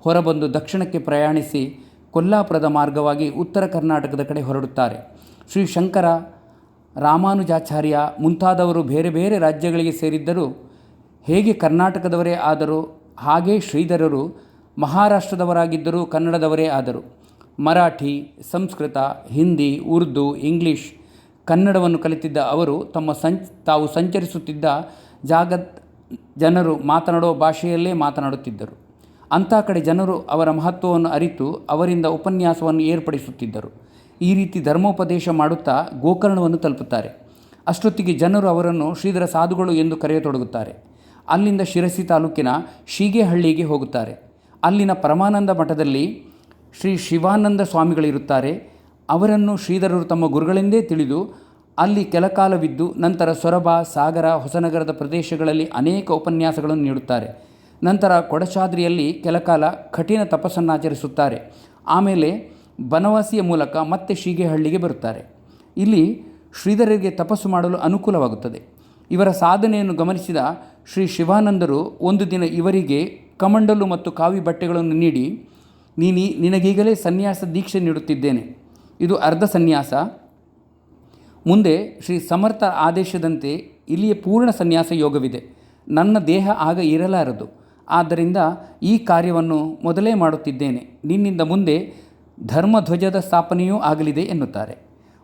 A: ಹೊರಬಂದು ದಕ್ಷಿಣಕ್ಕೆ ಪ್ರಯಾಣಿಸಿ ಕೊಲ್ಲಾಪುರದ ಮಾರ್ಗವಾಗಿ ಉತ್ತರ ಕರ್ನಾಟಕದ ಕಡೆ ಹೊರಡುತ್ತಾರೆ. ಶ್ರೀ ಶಂಕರ, ರಾಮಾನುಜಾಚಾರ್ಯ ಮುಂತಾದವರು ಬೇರೆ ಬೇರೆ ರಾಜ್ಯಗಳಿಗೆ ಸೇರಿದ್ದರೂ ಹೇಗೆ ಕರ್ನಾಟಕದವರೇ ಆದರೂ ಹಾಗೇ ಶ್ರೀಧರರು ಮಹಾರಾಷ್ಟ್ರದವರಾಗಿದ್ದರೂ ಕನ್ನಡದವರೇ ಆದರು. ಮರಾಠಿ, ಸಂಸ್ಕೃತ, ಹಿಂದಿ, ಉರ್ದು, ಇಂಗ್ಲೀಷ್ ಕನ್ನಡವನ್ನು ಕಲಿತಿದ್ದ ಅವರು ತಮ್ಮ ಸಂಚ್, ತಾವು ಸಂಚರಿಸುತ್ತಿದ್ದ ಜಾಗದ ಜನರು ಮಾತನಾಡುವ ಭಾಷೆಯಲ್ಲೇ ಮಾತನಾಡುತ್ತಿದ್ದರು. ಅಂಥ ಕಡೆ ಜನರು ಅವರ ಮಹತ್ವವನ್ನು ಅರಿತು ಅವರಿಂದ ಉಪನ್ಯಾಸವನ್ನು ಏರ್ಪಡಿಸುತ್ತಿದ್ದರು. ಈ ರೀತಿ ಧರ್ಮೋಪದೇಶ ಮಾಡುತ್ತಾ ಗೋಕರ್ಣವನ್ನು ತಲುಪುತ್ತಾರೆ. ಅಷ್ಟೊತ್ತಿಗೆ ಜನರು ಅವರನ್ನು ಶ್ರೀಧರ ಸಾಧುಗಳು ಎಂದು ಕರೆಯತೊಡಗುತ್ತಾರೆ. ಅಲ್ಲಿಂದ ಶಿರಸಿ ತಾಲೂಕಿನ ಶೀಗೆಹಳ್ಳಿಗೆ ಹೋಗುತ್ತಾರೆ. ಅಲ್ಲಿನ ಪರಮಾನಂದ ಮಠದಲ್ಲಿ ಶ್ರೀ ಶಿವಾನಂದ ಸ್ವಾಮಿಗಳಿರುತ್ತಾರೆ. ಅವರನ್ನು ಶ್ರೀಧರರು ತಮ್ಮ ಗುರುಗಳೆಂದೇ ತಿಳಿದು ಅಲ್ಲಿ ಕೆಲಕಾಲವಿದ್ದು ನಂತರ ಸೊರಬ, ಸಾಗರ, ಹೊಸನಗರದ ಪ್ರದೇಶಗಳಲ್ಲಿ ಅನೇಕ ಉಪನ್ಯಾಸಗಳನ್ನು ನೀಡುತ್ತಾರೆ. ನಂತರ ಕೊಡಚಾದ್ರಿಯಲ್ಲಿ ಕೆಲಕಾಲ ಕಠಿಣ ತಪಸ್ಸನ್ನಾಚರಿಸುತ್ತಾರೆ ಆಮೇಲೆ ಬನವಾಸಿಯ ಮೂಲಕ ಮತ್ತೆ ಶೀಗೆಹಳ್ಳಿಗೆ ಬರುತ್ತಾರೆ. ಇಲ್ಲಿ ಶ್ರೀಧರರಿಗೆ ತಪಸ್ಸು ಮಾಡಲು ಅನುಕೂಲವಾಗುತ್ತದೆ. ಇವರ ಸಾಧನೆಯನ್ನು ಗಮನಿಸಿದ ಶ್ರೀ ಶಿವಾನಂದರು ಒಂದು ದಿನ ಇವರಿಗೆ ಕಮಂಡಲು ಮತ್ತು ಕಾವಿ ಬಟ್ಟೆಗಳನ್ನು ನೀಡಿ, ನೀನಿ, ನಿನಗೀಗಲೇ ಸನ್ಯಾಸ ದೀಕ್ಷೆ ನೀಡುತ್ತಿದ್ದೇನೆ. ಇದು ಅರ್ಧ ಸನ್ಯಾಸ. ಮುಂದೆ ಶ್ರೀ ಸಮರ್ಥ ಆದೇಶದಂತೆ ಇಲ್ಲಿಯ ಪೂರ್ಣ ಸನ್ಯಾಸ ಯೋಗವಿದೆ. ನನ್ನ ದೇಹ ಆಗ ಇರಲಾರದು. ಆದ್ದರಿಂದ ಈ ಕಾರ್ಯವನ್ನು ಮೊದಲೇ ಮಾಡುತ್ತಿದ್ದೇನೆ. ನಿನ್ನಿಂದ ಮುಂದೆ ಧರ್ಮಧ್ವಜದ ಸ್ಥಾಪನೆಯೂ ಆಗಲಿದೆ ಎನ್ನುತ್ತಾರೆ.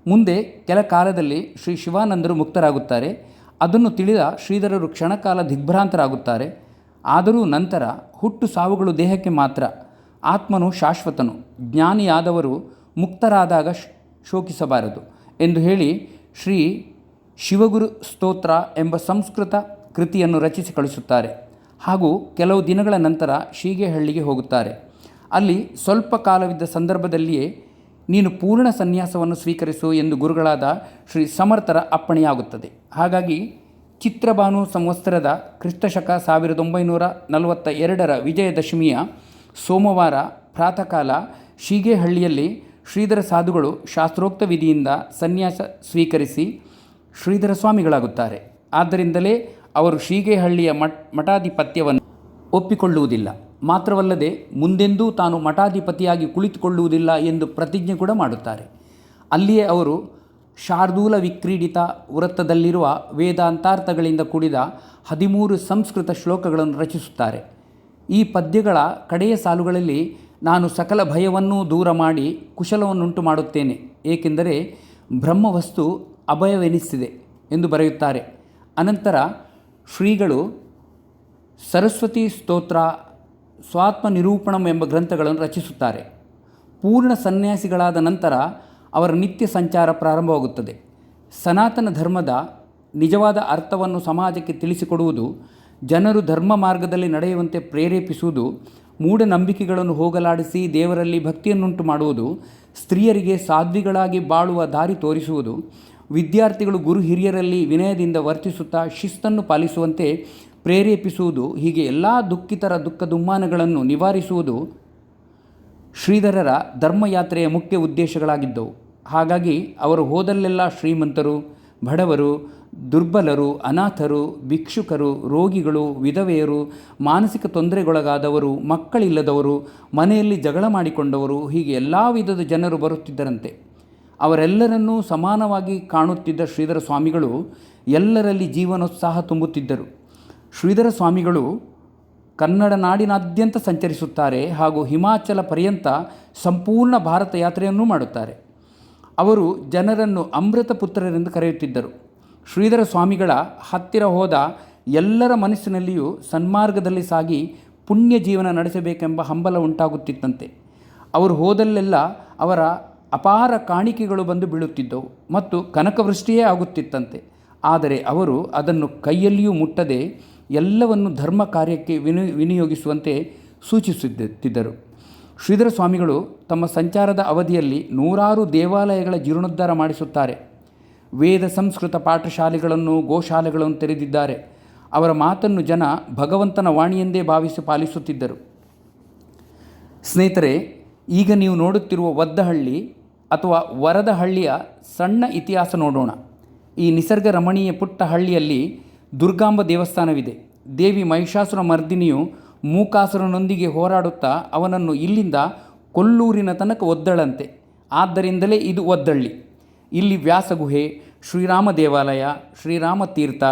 A: ಮುಂದೆ ಕೆಲ ಕಾಲದಲ್ಲಿ ಶ್ರೀ ಶಿವಾನಂದರು ಮುಕ್ತರಾಗುತ್ತಾರೆ. ಅದನ್ನು ತಿಳಿದ ಶ್ರೀಧರರು ಕ್ಷಣಕಾಲ ದಿಗ್ಭ್ರಾಂತರಾಗುತ್ತಾರೆ. ಆದರೂ ನಂತರ ಹುಟ್ಟು ಸಾವುಗಳು ದೇಹಕ್ಕೆ ಮಾತ್ರ. ಆತ್ಮನು ಶಾಶ್ವತನು. ಜ್ಞಾನಿಯಾದವರು ಮುಕ್ತರಾದಾಗ ಶೋಕಿಸಬಾರದು ಎಂದು ಹೇಳಿ ಶ್ರೀ ಶಿವಗುರು ಸ್ತೋತ್ರ ಎಂಬ ಸಂಸ್ಕೃತ ಕೃತಿಯನ್ನು ರಚಿಸಿ ಕಳಿಸುತ್ತಾರೆ ಹಾಗೂ ಕೆಲವು ದಿನಗಳ ನಂತರ ಶೀಗೆಹಳ್ಳಿಗೆ ಹೋಗುತ್ತಾರೆ. ಅಲ್ಲಿ ಸ್ವಲ್ಪ ಕಾಲವಿದ್ದ ಸಂದರ್ಭದಲ್ಲಿಯೇ ನೀನು ಪೂರ್ಣ ಸನ್ಯಾಸವನ್ನು ಸ್ವೀಕರಿಸು ಎಂದು ಗುರುಗಳಾದ ಶ್ರೀ ಸಮರ್ಥರ ಅಪ್ಪಣೆಯಾಗುತ್ತದೆ. ಹಾಗಾಗಿ ಚಿತ್ರಭಾನು ಸಂವತ್ಸರದ ಕ್ರಿಸ್ತಶಕ ಸಾವಿರದ ಒಂಬೈನೂರ ನಲವತ್ತ ಎರಡರ ವಿಜಯದಶಮಿಯ ಸೋಮವಾರ ಪ್ರಾತಃಕಾಲ ಶೀಗೆಹಳ್ಳಿಯಲ್ಲಿ ಶ್ರೀಧರ ಸಾಧುಗಳು ಶಾಸ್ತ್ರೋಕ್ತ ವಿಧಿಯಿಂದ ಸನ್ಯಾಸ ಸ್ವೀಕರಿಸಿ ಶ್ರೀಧರ ಸ್ವಾಮಿಗಳಾಗುತ್ತಾರೆ. ಆದ್ದರಿಂದಲೇ ಅವರು ಶ್ರೀಗೆಹಳ್ಳಿಯ ಮಠ ಮಠಾಧಿಪತ್ಯವನ್ನು ಒಪ್ಪಿಕೊಳ್ಳುವುದಿಲ್ಲ. ಮಾತ್ರವಲ್ಲದೆ ಮುಂದೆಂದೂ ತಾನು ಮಠಾಧಿಪತಿಯಾಗಿ ಕುಳಿತುಕೊಳ್ಳುವುದಿಲ್ಲ ಎಂದು ಪ್ರತಿಜ್ಞೆ ಕೂಡ ಮಾಡುತ್ತಾರೆ. ಅಲ್ಲಿಯೇ ಅವರು ಶಾರ್ದೂಲ ವಿಕ್ರೀಡಿತ ವೃತ್ತದಲ್ಲಿರುವ ವೇದಾಂತಾರ್ಥಗಳಿಂದ ಕೂಡಿದ ಹದಿಮೂರು ಸಂಸ್ಕೃತ ಶ್ಲೋಕಗಳನ್ನು ರಚಿಸುತ್ತಾರೆ. ಈ ಪದ್ಯಗಳ ಕಡೆಯ ಸಾಲುಗಳಲ್ಲಿ ನಾನು ಸಕಲ ಭಯವನ್ನೂ ದೂರ ಮಾಡಿ ಕುಶಲವನ್ನುಂಟು ಮಾಡುತ್ತೇನೆ. ಏಕೆಂದರೆ ಬ್ರಹ್ಮವಸ್ತು ಅಭಯವೆನಿಸಿದೆ ಎಂದು ಬರೆಯುತ್ತಾರೆ. ಅನಂತರ ಶ್ರೀಗಳು ಸರಸ್ವತಿ ಸ್ತೋತ್ರ ಸ್ವಾತ್ಮ ನಿರೂಪಣಂ ಎಂಬ ಗ್ರಂಥಗಳನ್ನು ರಚಿಸುತ್ತಾರೆ. ಪೂರ್ಣ ಸನ್ಯಾಸಿಗಳಾದ ನಂತರ ಅವರ ನಿತ್ಯ ಸಂಚಾರ ಪ್ರಾರಂಭವಾಗುತ್ತದೆ. ಸನಾತನ ಧರ್ಮದ ನಿಜವಾದ ಅರ್ಥವನ್ನು ಸಮಾಜಕ್ಕೆ ತಿಳಿಸಿಕೊಡುವುದು, ಜನರು ಧರ್ಮ ಮಾರ್ಗದಲ್ಲಿ ನಡೆಯುವಂತೆ ಪ್ರೇರೇಪಿಸುವುದು ಮೂಢನಂಬಿಕೆಗಳನ್ನು ಹೋಗಲಾಡಿಸಿ ದೇವರಲ್ಲಿ ಭಕ್ತಿಯನ್ನುಂಟು ಮಾಡುವುದು, ಸ್ತ್ರೀಯರಿಗೆ ಸಾಧ್ವಿಗಳಾಗಿ ಬಾಳುವ ದಾರಿ ತೋರಿಸುವುದು, ವಿದ್ಯಾರ್ಥಿಗಳು ಗುರು ಹಿರಿಯರಲ್ಲಿ ವಿನಯದಿಂದ ವರ್ತಿಸುತ್ತಾ ಶಿಸ್ತನ್ನು ಪಾಲಿಸುವಂತೆ ಪ್ರೇರೇಪಿಸುವುದು, ಹೀಗೆ ಎಲ್ಲ ದುಃಖಿತರ ದುಃಖ ದುಮ್ಮಾನಗಳನ್ನು ನಿವಾರಿಸುವುದು ಶ್ರೀಧರರ ಧರ್ಮಯಾತ್ರೆಯ ಮುಖ್ಯ ಉದ್ದೇಶಗಳಾಗಿದ್ದವು. ಹಾಗಾಗಿ ಅವರು ಹೋದಲ್ಲೆಲ್ಲ ಶ್ರೀಮಂತರು, ಬಡವರು ದುರ್ಬಲರು, ಅನಾಥರು, ಭಿಕ್ಷುಕರು, ರೋಗಿಗಳು, ವಿಧವೆಯರು, ಮಾನಸಿಕ ತೊಂದರೆಗೊಳಗಾದವರು, ಮಕ್ಕಳಿಲ್ಲದವರು, ಮನೆಯಲ್ಲಿ ಜಗಳ ಮಾಡಿಕೊಂಡವರು, ಹೀಗೆ ಎಲ್ಲ ವಿಧದ ಜನರು ಬರುತ್ತಿದ್ದರಂತೆ. ಅವರೆಲ್ಲರನ್ನೂ ಸಮಾನವಾಗಿ ಕಾಣುತ್ತಿದ್ದ ಶ್ರೀಧರ ಸ್ವಾಮಿಗಳು ಎಲ್ಲರಲ್ಲಿ ಜೀವನೋತ್ಸಾಹ ತುಂಬುತ್ತಿದ್ದರು. ಶ್ರೀಧರ ಸ್ವಾಮಿಗಳು ಕನ್ನಡ ನಾಡಿನಾದ್ಯಂತ ಸಂಚರಿಸುತ್ತಾರೆ ಹಾಗೂ ಹಿಮಾಚಲ ಪರ್ಯಂತ ಸಂಪೂರ್ಣ ಭಾರತ ಯಾತ್ರೆಯನ್ನೂ ಮಾಡುತ್ತಾರೆ. ಅವರು ಜನರನ್ನು ಅಮೃತ ಪುತ್ರರೆಂದು ಕರೆಯುತ್ತಿದ್ದರು. ಶ್ರೀಧರ ಸ್ವಾಮಿಗಳ ಹತ್ತಿರ ಹೋದ ಎಲ್ಲರ ಮನಸ್ಸಿನಲ್ಲಿಯೂ ಸನ್ಮಾರ್ಗದಲ್ಲಿ ಸಾಗಿ ಪುಣ್ಯ ಜೀವನ ನಡೆಸಬೇಕೆಂಬ ಹಂಬಲ ಉಂಟಾಗುತ್ತಿತ್ತಂತೆ. ಅವರು ಹೋದಲ್ಲೆಲ್ಲ ಅವರ ಅಪಾರ ಕಾಣಿಕೆಗಳು ಬಂದು ಬೀಳುತ್ತಿದ್ದವು ಮತ್ತು ಕನಕವೃಷ್ಟಿಯೇ ಆಗುತ್ತಿತ್ತಂತೆ. ಆದರೆ ಅವರು ಅದನ್ನು ಕೈಯಲ್ಲಿಯೂ ಮುಟ್ಟದೆ ಎಲ್ಲವನ್ನು ಧರ್ಮ ಕಾರ್ಯಕ್ಕೆ ವಿನಿ, ವಿನಿಯೋಗಿಸುವಂತೆ ಸೂಚಿಸುತ್ತಿದ್ದರು. ಶ್ರೀಧರ ಸ್ವಾಮಿಗಳು ತಮ್ಮ ಸಂಚಾರದ ಅವಧಿಯಲ್ಲಿ ನೂರಾರು ದೇವಾಲಯಗಳ ಜೀರ್ಣೋದ್ಧಾರ ಮಾಡಿಸುತ್ತಾರೆ. ವೇದ ಸಂಸ್ಕೃತ ಪಾಠಶಾಲೆಗಳನ್ನು, ಗೋಶಾಲೆಗಳನ್ನು ತೆರೆದಿದ್ದಾರೆ. ಅವರ ಮಾತನ್ನು ಜನ ಭಗವಂತನ ವಾಣಿಯೆಂದೇ ಭಾವಿಸಿ ಪಾಲಿಸುತ್ತಿದ್ದರು. ಸ್ನೇಹಿತರೆ, ಈಗ ನೀವು ನೋಡುತ್ತಿರುವ ವದ್ದಹಳ್ಳಿ ಅಥವಾ ವರದಹಳ್ಳಿಯ ಸಣ್ಣ ಇತಿಹಾಸ ನೋಡೋಣ. ಈ ನಿಸರ್ಗ ರಮಣೀಯ ಪುಟ್ಟ ಹಳ್ಳಿಯಲ್ಲಿ ದುರ್ಗಾಂಬ ದೇವಸ್ಥಾನವಿದೆ. ದೇವಿ ಮಹಿಷಾಸುರ ಮರ್ದಿನಿಯು ಮೂಕಾಸುರನೊಂದಿಗೆ ಹೋರಾಡುತ್ತಾ ಅವನನ್ನು ಇಲ್ಲಿಂದ ಕೊಲ್ಲೂರಿನ ತನಕ ಒದ್ದಳಂತೆ. ಆದ್ದರಿಂದಲೇ ಇದು ಒದ್ದಳ್ಳಿ ಇಲ್ಲಿ ವ್ಯಾಸಗುಹೆ, ಶ್ರೀರಾಮ ದೇವಾಲಯ, ಶ್ರೀರಾಮ ತೀರ್ಥ,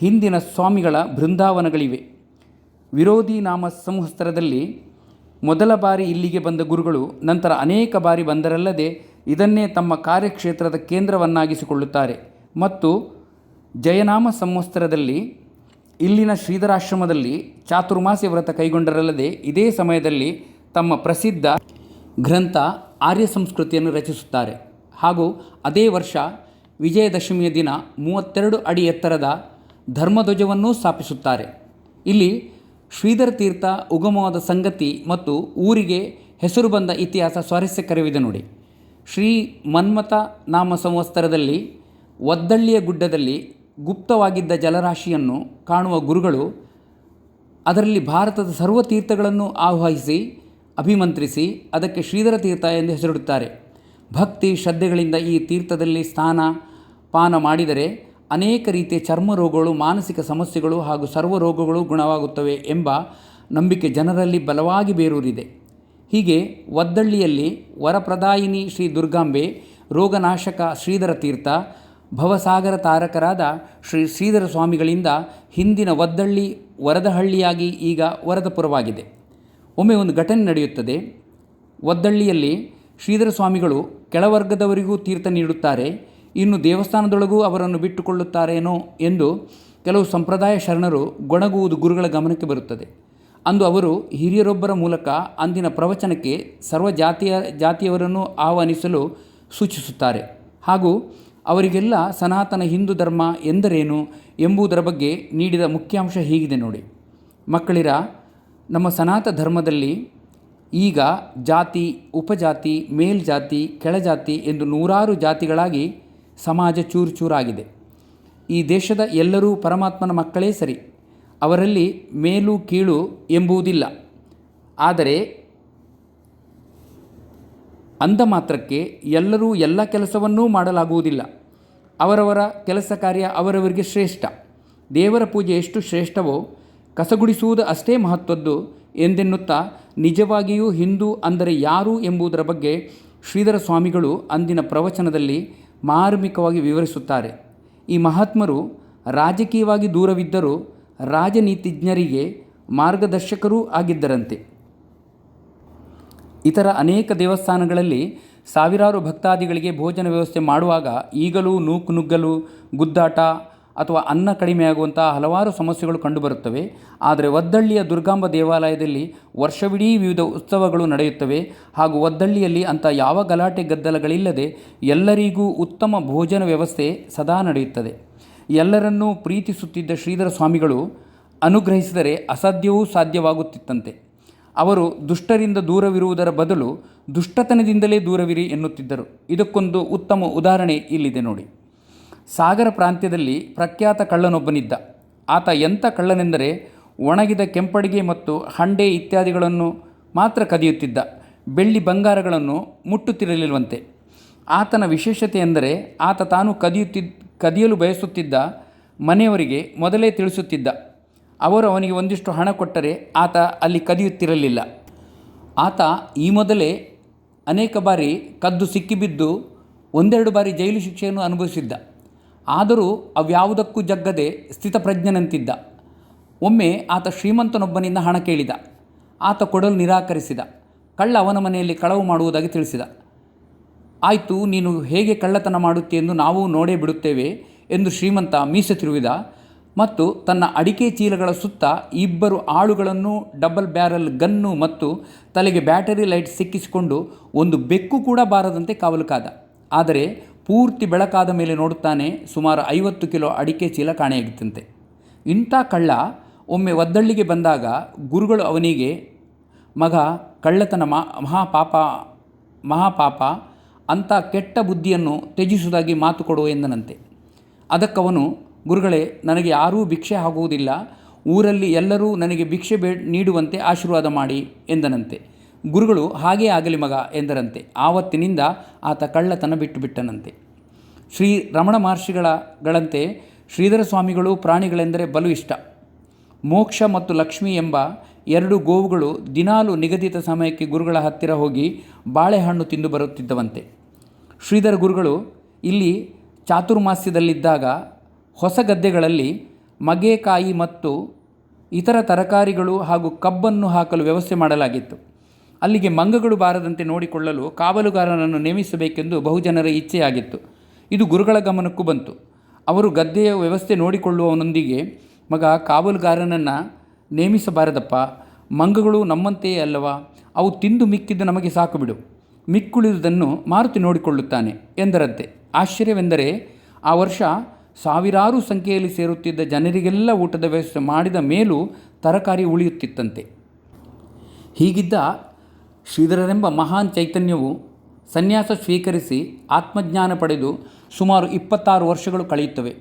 A: ಹಿಂದಿನ ಸ್ವಾಮಿಗಳ ಬೃಂದಾವನಗಳಿವೆ. ವಿರೋಧಿ ನಾಮ ಸಂವತ್ಸರದಲ್ಲಿ ಮೊದಲ ಬಾರಿ ಇಲ್ಲಿಗೆ ಬಂದ ಗುರುಗಳು ನಂತರ ಅನೇಕ ಬಾರಿ ಬಂದರಲ್ಲದೆ ಇದನ್ನೇ ತಮ್ಮ ಕಾರ್ಯಕ್ಷೇತ್ರದ ಕೇಂದ್ರವನ್ನಾಗಿಸಿಕೊಳ್ಳುತ್ತಾರೆ. ಮತ್ತು ಜಯನಾಮ ಸಂವತ್ಸರದಲ್ಲಿ ಇಲ್ಲಿನ ಶ್ರೀಧರಾಶ್ರಮದಲ್ಲಿ ಚಾತುರ್ಮಾಸಿ ವ್ರತ ಕೈಗೊಂಡರಲ್ಲದೆ ಇದೇ ಸಮಯದಲ್ಲಿ ತಮ್ಮ ಪ್ರಸಿದ್ಧ ಗ್ರಂಥ ಆರ್ಯ ಸಂಸ್ಕೃತಿಯನ್ನು ರಚಿಸುತ್ತಾರೆ. ಹಾಗೂ ಅದೇ ವರ್ಷ ವಿಜಯದಶಮಿಯ ದಿನ ಮೂವತ್ತೆರಡು ಅಡಿ ಎತ್ತರದ ಧರ್ಮಧ್ವಜವನ್ನೂ ಸ್ಥಾಪಿಸುತ್ತಾರೆ. ಇಲ್ಲಿ ಶ್ರೀಧರ ತೀರ್ಥ, ಉಗಮವಾದ ಸಂಗತಿ ಮತ್ತು ಊರಿಗೆ ಹೆಸರು ಬಂದ ಇತಿಹಾಸ ಸ್ವಾರಸ್ಯಕರವಿದೆ ನೋಡಿ. ಶ್ರೀ ಮನ್ಮಥ ನಾಮ ಸಂವತ್ಸರದಲ್ಲಿ ಒದ್ದಳ್ಳಿಯ ಗುಡ್ಡದಲ್ಲಿ ಗುಪ್ತವಾಗಿದ್ದ ಜಲರಾಶಿಯನ್ನು ಕಾಣುವ ಗುರುಗಳು ಅದರಲ್ಲಿ ಭಾರತದ ಸರ್ವ ತೀರ್ಥಗಳನ್ನು ಆಹ್ವಾನಿಸಿ, ಅಭಿಮಂತ್ರಿಸಿ, ಅದಕ್ಕೆ ಶ್ರೀಧರ ತೀರ್ಥ ಎಂದು ಹೆಸರಿಡುತ್ತಾರೆ. ಭಕ್ತಿ ಶ್ರದ್ಧೆಗಳಿಂದ ಈ ತೀರ್ಥದಲ್ಲಿ ಸ್ನಾನ, ಪಾನ ಮಾಡಿದರೆ ಅನೇಕ ರೀತಿಯ ಚರ್ಮ ರೋಗಗಳು, ಮಾನಸಿಕ ಸಮಸ್ಯೆಗಳು ಹಾಗೂ ಸರ್ವ ರೋಗಗಳು ಗುಣವಾಗುತ್ತವೆ ಎಂಬ ನಂಬಿಕೆ ಜನರಲ್ಲಿ ಬಲವಾಗಿ ಬೇರೂರಿದೆ. ಹೀಗೆ ಒದ್ದಳ್ಳಿಯಲ್ಲಿ ವರಪ್ರದಾಯಿನಿ ಶ್ರೀ ದುರ್ಗಾಂಬೆ, ರೋಗನಾಶಕ ಶ್ರೀಧರ ತೀರ್ಥ, ಭವಸಾಗರ ತಾರಕರಾದ ಶ್ರೀ ಶ್ರೀಧರ ಸ್ವಾಮಿಗಳಿಂದ ಹಿಂದಿನ ವದ್ದಳ್ಳಿ ವರದಹಳ್ಳಿಯಾಗಿ ಈಗ ವರದಪುರವಾಗಿದೆ ಒಮ್ಮೆ ಒಂದು ಘಟನೆ ನಡೆಯುತ್ತದೆ. ಒದ್ದಳ್ಳಿಯಲ್ಲಿ ಶ್ರೀಧರ ಸ್ವಾಮಿಗಳು ಕೆಳವರ್ಗದವರಿಗೂ ತೀರ್ಥ ನೀಡುತ್ತಾರೆ, ಇನ್ನು ದೇವಸ್ಥಾನದೊಳಗೂ ಅವರನ್ನು ಬಿಟ್ಟುಕೊಳ್ಳುತ್ತಾರೇನೋ ಎಂದು ಕೆಲವು ಸಂಪ್ರದಾಯ ಶರಣರು ಗೊಣಗುವುದು ಗುರುಗಳ ಗಮನಕ್ಕೆ ಬರುತ್ತದೆ. ಅಂದು ಅವರು ಹಿರಿಯರೊಬ್ಬರ ಮೂಲಕ ಅಂದಿನ ಪ್ರವಚನಕ್ಕೆ ಸರ್ವ ಜಾತಿಯ ಜಾತಿಯವರನ್ನು ಆಹ್ವಾನಿಸಲು ಸೂಚಿಸುತ್ತಾರೆ. ಹಾಗೂ ಅವರಿಗೆಲ್ಲ ಸನಾತನ ಹಿಂದೂ ಧರ್ಮ ಎಂದರೇನು ಎಂಬುದರ ಬಗ್ಗೆ ನೀಡಿದ ಮುಖ್ಯಾಂಶ ಹೀಗಿದೆ ನೋಡಿ. ಮಕ್ಕಳಿರ, ನಮ್ಮ ಸನಾತ ಧರ್ಮದಲ್ಲಿ ಈಗ ಜಾತಿ, ಉಪಜಾತಿ, ಮೇಲ್ಜಾತಿ, ಕೆಳಜಾತಿ ಎಂದು ನೂರಾರು ಜಾತಿಗಳಾಗಿ ಸಮಾಜ ಚೂರು ಚೂರಾಗಿದೆ. ಈ ದೇಶದ ಎಲ್ಲರೂ ಪರಮಾತ್ಮನ ಮಕ್ಕಳೇ ಸರಿ. ಅವರಲ್ಲಿ ಮೇಲು ಕೀಳು ಎಂಬುವುದಿಲ್ಲ. ಆದರೆ ಅಂದ ಮಾತ್ರಕ್ಕೆ ಎಲ್ಲರೂ ಎಲ್ಲ ಕೆಲಸವನ್ನೂ ಮಾಡಲಾಗುವುದಿಲ್ಲ. ಅವರವರ ಕೆಲಸ ಕಾರ್ಯ ಅವರವರಿಗೆ ಶ್ರೇಷ್ಠ. ದೇವರ ಪೂಜೆ ಎಷ್ಟು ಶ್ರೇಷ್ಠವೋ ಕಸಗುಡಿಸುವುದು ಅಷ್ಟೇ ಮಹತ್ವದ್ದು ಎಂದೆನ್ನುತ್ತಾ ನಿಜವಾಗಿಯೂ ಹಿಂದೂ ಅಂದರೆ ಯಾರು ಎಂಬುದರ ಬಗ್ಗೆ ಶ್ರೀಧರ ಸ್ವಾಮಿಗಳು ಅಂದಿನ ಪ್ರವಚನದಲ್ಲಿ ಮಾರ್ಮಿಕವಾಗಿ ವಿವರಿಸುತ್ತಾರೆ. ಈ ಮಹಾತ್ಮರು ರಾಜಕೀಯವಾಗಿ ದೂರವಿದ್ದರೂ ರಾಜನೀತಿಜ್ಞರಿಗೆ ಮಾರ್ಗದರ್ಶಕರೂ ಆಗಿದ್ದರಂತೆ. ಇತರ ಅನೇಕ ದೇವಸ್ಥಾನಗಳಲ್ಲಿ ಸಾವಿರಾರು ಭಕ್ತಾದಿಗಳಿಗೆ ಭೋಜನ ವ್ಯವಸ್ಥೆ ಮಾಡುವಾಗ ಈಗಲೂ ನೂಕು ನುಗ್ಗಲು, ಗುದ್ದಾಟ ಅಥವಾ ಅನ್ನ ಕಡಿಮೆಯಾಗುವಂಥ ಹಲವಾರು ಸಮಸ್ಯೆಗಳು ಕಂಡುಬರುತ್ತವೆ. ಆದರೆ ಒದ್ದಳ್ಳಿಯ ದುರ್ಗಾಂಬ ದೇವಾಲಯದಲ್ಲಿ ವರ್ಷವಿಡೀ ವಿವಿಧ ಉತ್ಸವಗಳು ನಡೆಯುತ್ತವೆ. ಹಾಗೂ ಒದ್ದಳ್ಳಿಯಲ್ಲಿ ಅಂಥ ಯಾವ ಗಲಾಟೆ ಗದ್ದಲಗಳಿಲ್ಲದೆ ಎಲ್ಲರಿಗೂ ಉತ್ತಮ ಭೋಜನ ವ್ಯವಸ್ಥೆ ಸದಾ ನಡೆಯುತ್ತದೆ. ಎಲ್ಲರನ್ನೂ ಪ್ರೀತಿಸುತ್ತಿದ್ದ ಶ್ರೀಧರ ಸ್ವಾಮಿಗಳು ಅನುಗ್ರಹಿಸಿದರೆ ಅಸಾಧ್ಯವೂ ಸಾಧ್ಯವಾಗುತ್ತಿತ್ತಂತೆ. ಅವರು ದುಷ್ಟರಿಂದ ದೂರವಿರುವುದರ ಬದಲು ದುಷ್ಟತನದಿಂದಲೇ ದೂರವಿರಿ ಎನ್ನುತ್ತಿದ್ದರು. ಇದಕ್ಕೊಂದು ಉತ್ತಮ ಉದಾಹರಣೆ ಇಲ್ಲಿದೆ ನೋಡಿ. ಸಾಗರ ಪ್ರಾಂತ್ಯದಲ್ಲಿ ಪ್ರಖ್ಯಾತ ಕಳ್ಳನೊಬ್ಬನಿದ್ದ. ಆತ ಎಂಥ ಕಳ್ಳನೆಂದರೆ ಒಣಗಿದ ಕೆಂಪಡಿಗೆ ಮತ್ತು ಹಂಡೆ ಇತ್ಯಾದಿಗಳನ್ನು ಮಾತ್ರ ಕದಿಯುತ್ತಿದ್ದ. ಬೆಳ್ಳಿ ಬಂಗಾರಗಳನ್ನು ಮುಟ್ಟುತ್ತಿರಲಿಲ್ಲವಂತೆ. ಆತನ ವಿಶೇಷತೆ ಎಂದರೆ ಆತ ತಾನು ಕದಿಯುತ್ತಿದ್ದ ಕದಿಯಲು ಬಯಸುತ್ತಿದ್ದ ಮನೆಯವರಿಗೆ ಮೊದಲೇ ತಿಳಿಸುತ್ತಿದ್ದ. ಅವರು ಅವನಿಗೆ ಒಂದಿಷ್ಟು ಹಣ ಕೊಟ್ಟರೆ ಆತ ಅಲ್ಲಿ ಕದಿಯುತ್ತಿರಲಿಲ್ಲ. ಆತ ಈ ಮೊದಲೇ ಅನೇಕ ಬಾರಿ ಕದ್ದು ಸಿಕ್ಕಿಬಿದ್ದು ಒಂದೆರಡು ಬಾರಿ ಜೈಲು ಶಿಕ್ಷೆಯನ್ನು ಅನುಭವಿಸಿದ್ದ. ಆದರೂ ಅವ್ಯಾವುದಕ್ಕೂ ಜಗ್ಗದೆ ಸ್ಥಿತಪ್ರಜ್ಞನಂತಿದ್ದ. ಒಮ್ಮೆ ಆತ ಶ್ರೀಮಂತನೊಬ್ಬನಿಂದ ಹಣ ಕೇಳಿದ. ಆತ ಕೊಡಲು ನಿರಾಕರಿಸಿದ. ಕಳ್ಳ ಅವನ ಮನೆಯಲ್ಲಿ ಕಳವು ಮಾಡುವುದಾಗಿ ತಿಳಿಸಿದ. ಆಯಿತು, ನೀನು ಹೇಗೆ ಕಳ್ಳತನ ಮಾಡುತ್ತೆ ಎಂದು ನಾವು ನೋಡೇ ಬಿಡುತ್ತೇವೆ ಎಂದು ಶ್ರೀಮಂತ ಮೀಸೆ ತಿರುವಿದ. ಮತ್ತು ತನ್ನ ಅಡಿಕೆ ಚೀಲಗಳ ಸುತ್ತ ಇಬ್ಬರು ಆಳುಗಳನ್ನು, ಡಬಲ್ ಬ್ಯಾರಲ್ ಗನ್ನು ಮತ್ತು ತಲೆಗೆ ಬ್ಯಾಟರಿ ಲೈಟ್ ಸಿಕ್ಕಿಸಿಕೊಂಡು ಒಂದು ಬೆಕ್ಕು ಕೂಡ ಬಾರದಂತೆ ಕಾವಲು ಕಾದ. ಆದರೆ ಪೂರ್ತಿ ಬೆಳಕಾದ ಮೇಲೆ ನೋಡುತ್ತಾನೆ ಸುಮಾರು ಐವತ್ತು ಕಿಲೋ ಅಡಿಕೆ ಚೀಲ ಕಾಣೆಯಾಗಿತ್ತಂತೆ. ಇಂಥ ಕಳ್ಳ ಒಮ್ಮೆ ಒದ್ದಳ್ಳಿಗೆ ಬಂದಾಗ ಗುರುಗಳು ಅವನಿಗೆ, ಮಗ, ಕಳ್ಳತನ ಮಾ, ಮಹಾಪಾಪ ಮಹಾಪಾಪ, ಅಂಥ ಕೆಟ್ಟ ಬುದ್ಧಿಯನ್ನು ತ್ಯಜಿಸುವುದಾಗಿ ಮಾತು ಕೊಡು ಎಂದನಂತೆ. ಅದಕ್ಕವನು, ಗುರುಗಳೇ, ನನಗೆ ಯಾರೂ ಭಿಕ್ಷೆ ಆಗುವುದಿಲ್ಲ. ಊರಲ್ಲಿ ಎಲ್ಲರೂ ನನಗೆ ಭಿಕ್ಷೆ ಬೇ, ನೀಡುವಂತೆ ಆಶೀರ್ವಾದ ಮಾಡಿ ಎಂದನಂತೆ. ಗುರುಗಳು ಹಾಗೇ ಆಗಲಿ ಮಗ ಎಂದರಂತೆ. ಆವತ್ತಿನಿಂದ ಆತ ಕಳ್ಳತನ ಬಿಟ್ಟು ಬಿಟ್ಟನಂತೆ. ಶ್ರೀ ರಮಣ ಮಹರ್ಷಿಗಳಗಳಂತೆ ಶ್ರೀಧರ ಸ್ವಾಮಿಗಳು ಪ್ರಾಣಿಗಳೆಂದರೆ ಬಲು ಇಷ್ಟ. ಮೋಕ್ಷ ಮತ್ತು ಲಕ್ಷ್ಮಿ ಎಂಬ ಎರಡು ಗೋವುಗಳು ದಿನಾಲು ನಿಗದಿತ ಸಮಯಕ್ಕೆ ಗುರುಗಳ ಹತ್ತಿರ ಹೋಗಿ ಬಾಳೆಹಣ್ಣು ತಿಂದು ಬರುತ್ತಿದ್ದವಂತೆ. ಶ್ರೀಧರ ಗುರುಗಳು ಇಲ್ಲಿ ಚಾತುರ್ಮಾಸ್ಯದಲ್ಲಿದ್ದಾಗ ಹೊಸ ಗದ್ದೆಗಳಲ್ಲಿ ಮಗೇಕಾಯಿ ಮತ್ತು ಇತರ ತರಕಾರಿಗಳು ಹಾಗೂ ಕಬ್ಬನ್ನು ಹಾಕಲು ವ್ಯವಸ್ಥೆ ಮಾಡಲಾಗಿತ್ತು. ಅಲ್ಲಿಗೆ ಮಂಗಗಳು ಬಾರದಂತೆ ನೋಡಿಕೊಳ್ಳಲು ಕಾವಲುಗಾರನನ್ನು ನೇಮಿಸಬೇಕೆಂದು ಬಹುಜನರ ಇಚ್ಛೆಯಾಗಿತ್ತು. ಇದು ಗುರುಗಳ ಗಮನಕ್ಕೂ ಬಂತು. ಅವರು ಗದ್ದೆಯ ವ್ಯವಸ್ಥೆ ನೋಡಿಕೊಳ್ಳುವವನೊಂದಿಗೆ, ಮಗ, ಕಾವಲುಗಾರನನ್ನು ನೇಮಿಸಬಾರದಪ್ಪ. ಮಂಗಗಳು ನಮ್ಮಂತೆಯೇ ಅಲ್ಲವಾ? ಅವು ತಿಂದು ಮಿಕ್ಕಿದ್ದು ನಮಗೆ ಸಾಕು ಬಿಡು. ಮಿಕ್ಕುಳಿದುದನ್ನು ಮಾರುತಿ ನೋಡಿಕೊಳ್ಳುತ್ತಾನೆ ಎಂದರಂತೆ ಆಶ್ಚರ್ಯವೆಂದರೆ, ಆ ವರ್ಷ ಸಾವಿರಾರು ಸಂಖ್ಯೆಯಲ್ಲಿ ಸೇರುತ್ತಿದ್ದ ಜನರಿಗೆಲ್ಲ ಊಟದ ವ್ಯವಸ್ಥೆ ಮಾಡಿದ ಮೇಲೂ ತರಕಾರಿ ಉಳಿಯುತ್ತಿತ್ತಂತೆ. ಹೀಗಿದ್ದ ಶ್ರೀಧರರೆಂಬ ಮಹಾನ್ ಚೈತನ್ಯವು ಸನ್ಯಾಸ ಸ್ವೀಕರಿಸಿ ಆತ್ಮಜ್ಞಾನ ಪಡೆದು ಸುಮಾರು ಇಪ್ಪತ್ತಾರು ವರ್ಷಗಳು ಕಳೆಯುತ್ತವೆ.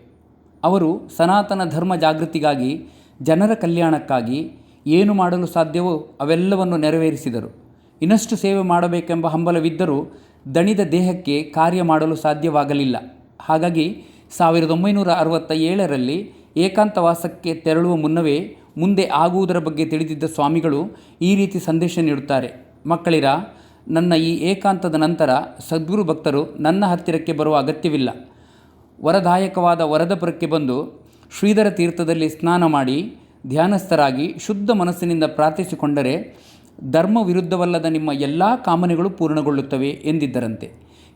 A: ಅವರು ಸನಾತನ ಧರ್ಮ ಜಾಗೃತಿಗಾಗಿ, ಜನರ ಕಲ್ಯಾಣಕ್ಕಾಗಿ ಏನು ಮಾಡಲು ಸಾಧ್ಯವೋ ಅವೆಲ್ಲವನ್ನು ನೆರವೇರಿಸಿದರು. ಇನ್ನಷ್ಟು ಸೇವೆ ಮಾಡಬೇಕೆಂಬ ಹಂಬಲವಿದ್ದರೂ ದಣಿದ ದೇಹಕ್ಕೆ ಕಾರ್ಯ ಮಾಡಲು ಸಾಧ್ಯವಾಗಲಿಲ್ಲ. ಹಾಗಾಗಿ ಸಾವಿರದ ಒಂಬೈನೂರ ಅರವತ್ತ ಏಳರಲ್ಲಿ ಏಕಾಂತವಾಸಕ್ಕೆ ತೆರಳುವ ಮುನ್ನವೇ ಮುಂದೆ ಆಗುವುದರ ಬಗ್ಗೆ ತಿಳಿದಿದ್ದ ಸ್ವಾಮಿಗಳು ಈ ರೀತಿ ಸಂದೇಶ ನೀಡುತ್ತಾರೆ. ಮಕ್ಕಳಿರ, ನನ್ನ ಈ ಏಕಾಂತದ ನಂತರ ಸದ್ಗುರು ಭಕ್ತರು ನನ್ನ ಹತ್ತಿರಕ್ಕೆ ಬರುವ ಅಗತ್ಯವಿಲ್ಲ. ವರದಾಯಕವಾದ ವರದಪುರಕ್ಕೆ ಬಂದು ಶ್ರೀಧರ ತೀರ್ಥದಲ್ಲಿ ಸ್ನಾನ ಮಾಡಿ ಧ್ಯಾನಸ್ಥರಾಗಿ ಶುದ್ಧ ಮನಸ್ಸಿನಿಂದ ಪ್ರಾರ್ಥಿಸಿಕೊಂಡರೆ ಧರ್ಮ ವಿರುದ್ಧವಲ್ಲದ ನಿಮ್ಮ ಎಲ್ಲ ಕಾಮನೆಗಳು ಪೂರ್ಣಗೊಳ್ಳುತ್ತವೆ ಎಂದಿದ್ದರಂತೆ.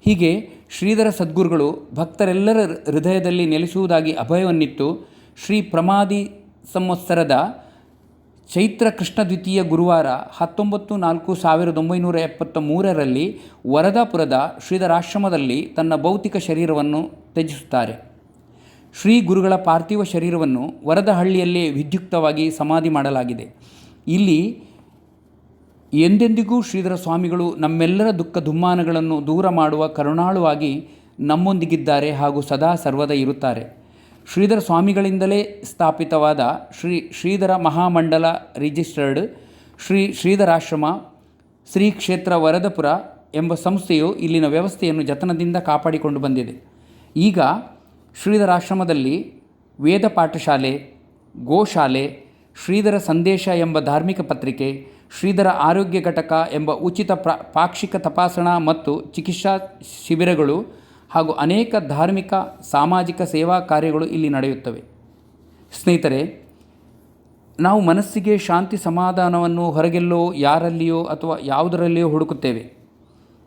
A: ಹೀಗೆ ಶ್ರೀಧರ ಸದ್ಗುರುಗಳು ಭಕ್ತರೆಲ್ಲರ ಹೃದಯದಲ್ಲಿ ನೆಲೆಸುವುದಾಗಿ ಅಭಯವನ್ನಿತ್ತು ಶ್ರೀ ಪ್ರಮಾದಿ ಸಂವತ್ಸರದ ಚೈತ್ರ ಕೃಷ್ಣ ದ್ವಿತೀಯ ಗುರುವಾರ ಹತ್ತೊಂಬತ್ತು ನಾಲ್ಕು ಸಾವಿರದ ಒಂಬೈನೂರ ಎಪ್ಪತ್ತ ಮೂರರಲ್ಲಿ ವರದಾಪುರದ ಶ್ರೀಧರಾಶ್ರಮದಲ್ಲಿ ತನ್ನ ಭೌತಿಕ ಶರೀರವನ್ನು ತ್ಯಜಿಸುತ್ತಾರೆ. ಶ್ರೀ ಗುರುಗಳ ಪಾರ್ಥಿವ ಶರೀರವನ್ನು ವರದಹಳ್ಳಿಯಲ್ಲೇ ವಿದ್ಯುಕ್ತವಾಗಿ ಸಮಾಧಿ ಮಾಡಲಾಗಿದೆ. ಇಲ್ಲಿ ಎಂದೆಂದಿಗೂ ಶ್ರೀಧರ ಸ್ವಾಮಿಗಳು ನಮ್ಮೆಲ್ಲರ ದುಃಖ ದುಮ್ಮಾನಗಳನ್ನು ದೂರ ಮಾಡುವ ಕರುಣಾಳುವಾಗಿ ನಮ್ಮೊಂದಿಗಿದ್ದಾರೆ ಹಾಗೂ ಸದಾ ಸರ್ವದ ಇರುತ್ತಾರೆ. ಶ್ರೀಧರ ಸ್ವಾಮಿಗಳಿಂದಲೇ ಸ್ಥಾಪಿತವಾದ ಶ್ರೀ ಶ್ರೀಧರ ಮಹಾಮಂಡಲ ರಿಜಿಸ್ಟರ್ಡ್ ಶ್ರೀ ಶ್ರೀಧರಾಶ್ರಮ, ಶ್ರೀ ಕ್ಷೇತ್ರ ವರದಪುರ ಎಂಬ ಸಂಸ್ಥೆಯು ಇಲ್ಲಿನ ವ್ಯವಸ್ಥೆಯನ್ನು ಜತನದಿಂದ ಕಾಪಾಡಿಕೊಂಡು ಬಂದಿದೆ. ಈಗ ಶ್ರೀಧರಾಶ್ರಮದಲ್ಲಿ ವೇದ ಪಾಠಶಾಲೆ, ಗೋಶಾಲೆ, ಶ್ರೀಧರ ಸಂದೇಶ ಎಂಬ ಧಾರ್ಮಿಕ ಪತ್ರಿಕೆ, ಶ್ರೀಧರ ಆರೋಗ್ಯ ಘಟಕ ಎಂಬ ಉಚಿತ ಪ್ರ, ಪಾಕ್ಷಿಕ ತಪಾಸಣಾ ಮತ್ತು ಚಿಕಿತ್ಸಾ ಶಿಬಿರಗಳು ಹಾಗೂ ಅನೇಕ ಧಾರ್ಮಿಕ, ಸಾಮಾಜಿಕ ಸೇವಾ ಕಾರ್ಯಗಳು ಇಲ್ಲಿ ನಡೆಯುತ್ತವೆ. ಸ್ನೇಹಿತರೆ, ನಾವು ಮನಸ್ಸಿಗೆ ಶಾಂತಿ ಸಮಾಧಾನವನ್ನು ಹೊರಗೆಲ್ಲೋ ಯಾರಲ್ಲಿಯೋ ಅಥವಾ ಯಾವುದರಲ್ಲಿಯೋ ಹುಡುಕುತ್ತೇವೆ.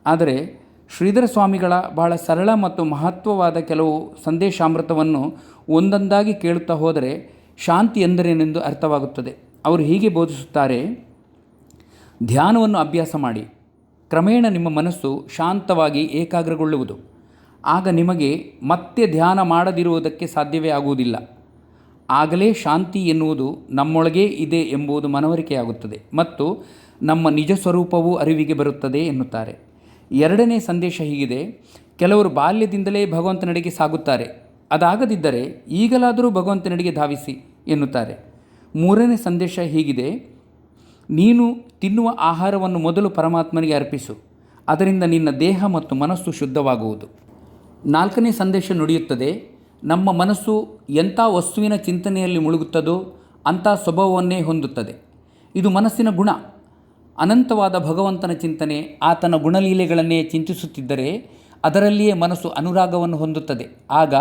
A: ಆದರೆ, ಶ್ರೀಧರ ಸ್ವಾಮಿಗಳ ಬಹಳ ಸರಳ ಮತ್ತು ಮಹತ್ವವಾದ ಕೆಲವು ಸಂದೇಶಾಮೃತವನ್ನು ಒಂದೊಂದಾಗಿ ಕೇಳುತ್ತಾ ಹೋದರೆ ಶಾಂತಿ ಎಂದರೇನೆಂದು ಅರ್ಥವಾಗುತ್ತದೆ. ಅವರು ಹೀಗೆ ಬೋಧಿಸುತ್ತಾರೆ, ಧ್ಯಾನವನ್ನು ಅಭ್ಯಾಸ ಮಾಡಿ. ಕ್ರಮೇಣ ನಿಮ್ಮ ಮನಸ್ಸು ಶಾಂತವಾಗಿ ಏಕಾಗ್ರಗೊಳ್ಳುವುದು. ಆಗ ನಿಮಗೆ ಮತ್ತೆ ಧ್ಯಾನ ಮಾಡದಿರುವುದಕ್ಕೆ ಸಾಧ್ಯವೇ ಆಗುವುದಿಲ್ಲ. ಆಗಲೇ ಶಾಂತಿ ಎನ್ನುವುದು ನಮ್ಮೊಳಗೇ ಇದೆ ಎಂಬುದು ಮನವರಿಕೆಯಾಗುತ್ತದೆ ಮತ್ತು ನಮ್ಮ ನಿಜ ಸ್ವರೂಪವೂ ಅರಿವಿಗೆ ಬರುತ್ತದೆ ಎನ್ನುತ್ತಾರೆ. ಎರಡನೇ ಸಂದೇಶ ಹೀಗಿದೆ, ಕೆಲವರು ಬಾಲ್ಯದಿಂದಲೇ ಭಗವಂತನಡೆಗೆ ಸಾಗುತ್ತಾರೆ, ಅದಾಗದಿದ್ದರೆ ಈಗಲಾದರೂ ಭಗವಂತನಡೆಗೆ ಧಾವಿಸಿ ಎನ್ನುತ್ತಾರೆ. ಮೂರನೇ ಸಂದೇಶ ಹೀಗಿದೆ, ನೀನು ತಿನ್ನುವ ಆಹಾರವನ್ನು ಮೊದಲು ಪರಮಾತ್ಮನಿಗೆ ಅರ್ಪಿಸು, ಅದರಿಂದ ನಿನ್ನ ದೇಹ ಮತ್ತು ಮನಸ್ಸು ಶುದ್ಧವಾಗುವುದು. ನಾಲ್ಕನೇ ಸಂದೇಶ ನುಡಿಯುತ್ತದೆ, ನಮ್ಮ ಮನಸ್ಸು ಎಂಥ ವಸ್ತುವಿನ ಚಿಂತನೆಯಲ್ಲಿ ಮುಳುಗುತ್ತದೋ ಅಂಥ ಸ್ವಭಾವವನ್ನೇ ಹೊಂದುತ್ತದೆ. ಇದು ಮನಸ್ಸಿನ ಗುಣ. ಅನಂತವಾದ ಭಗವಂತನ ಚಿಂತನೆ ಆತನ ಗುಣಲೀಲೆಗಳನ್ನೇ ಚಿಂತಿಸುತ್ತಿದ್ದರೆ ಅದರಲ್ಲಿಯೇ ಮನಸ್ಸು ಅನುರಾಗವನ್ನು ಹೊಂದುತ್ತದೆ. ಆಗ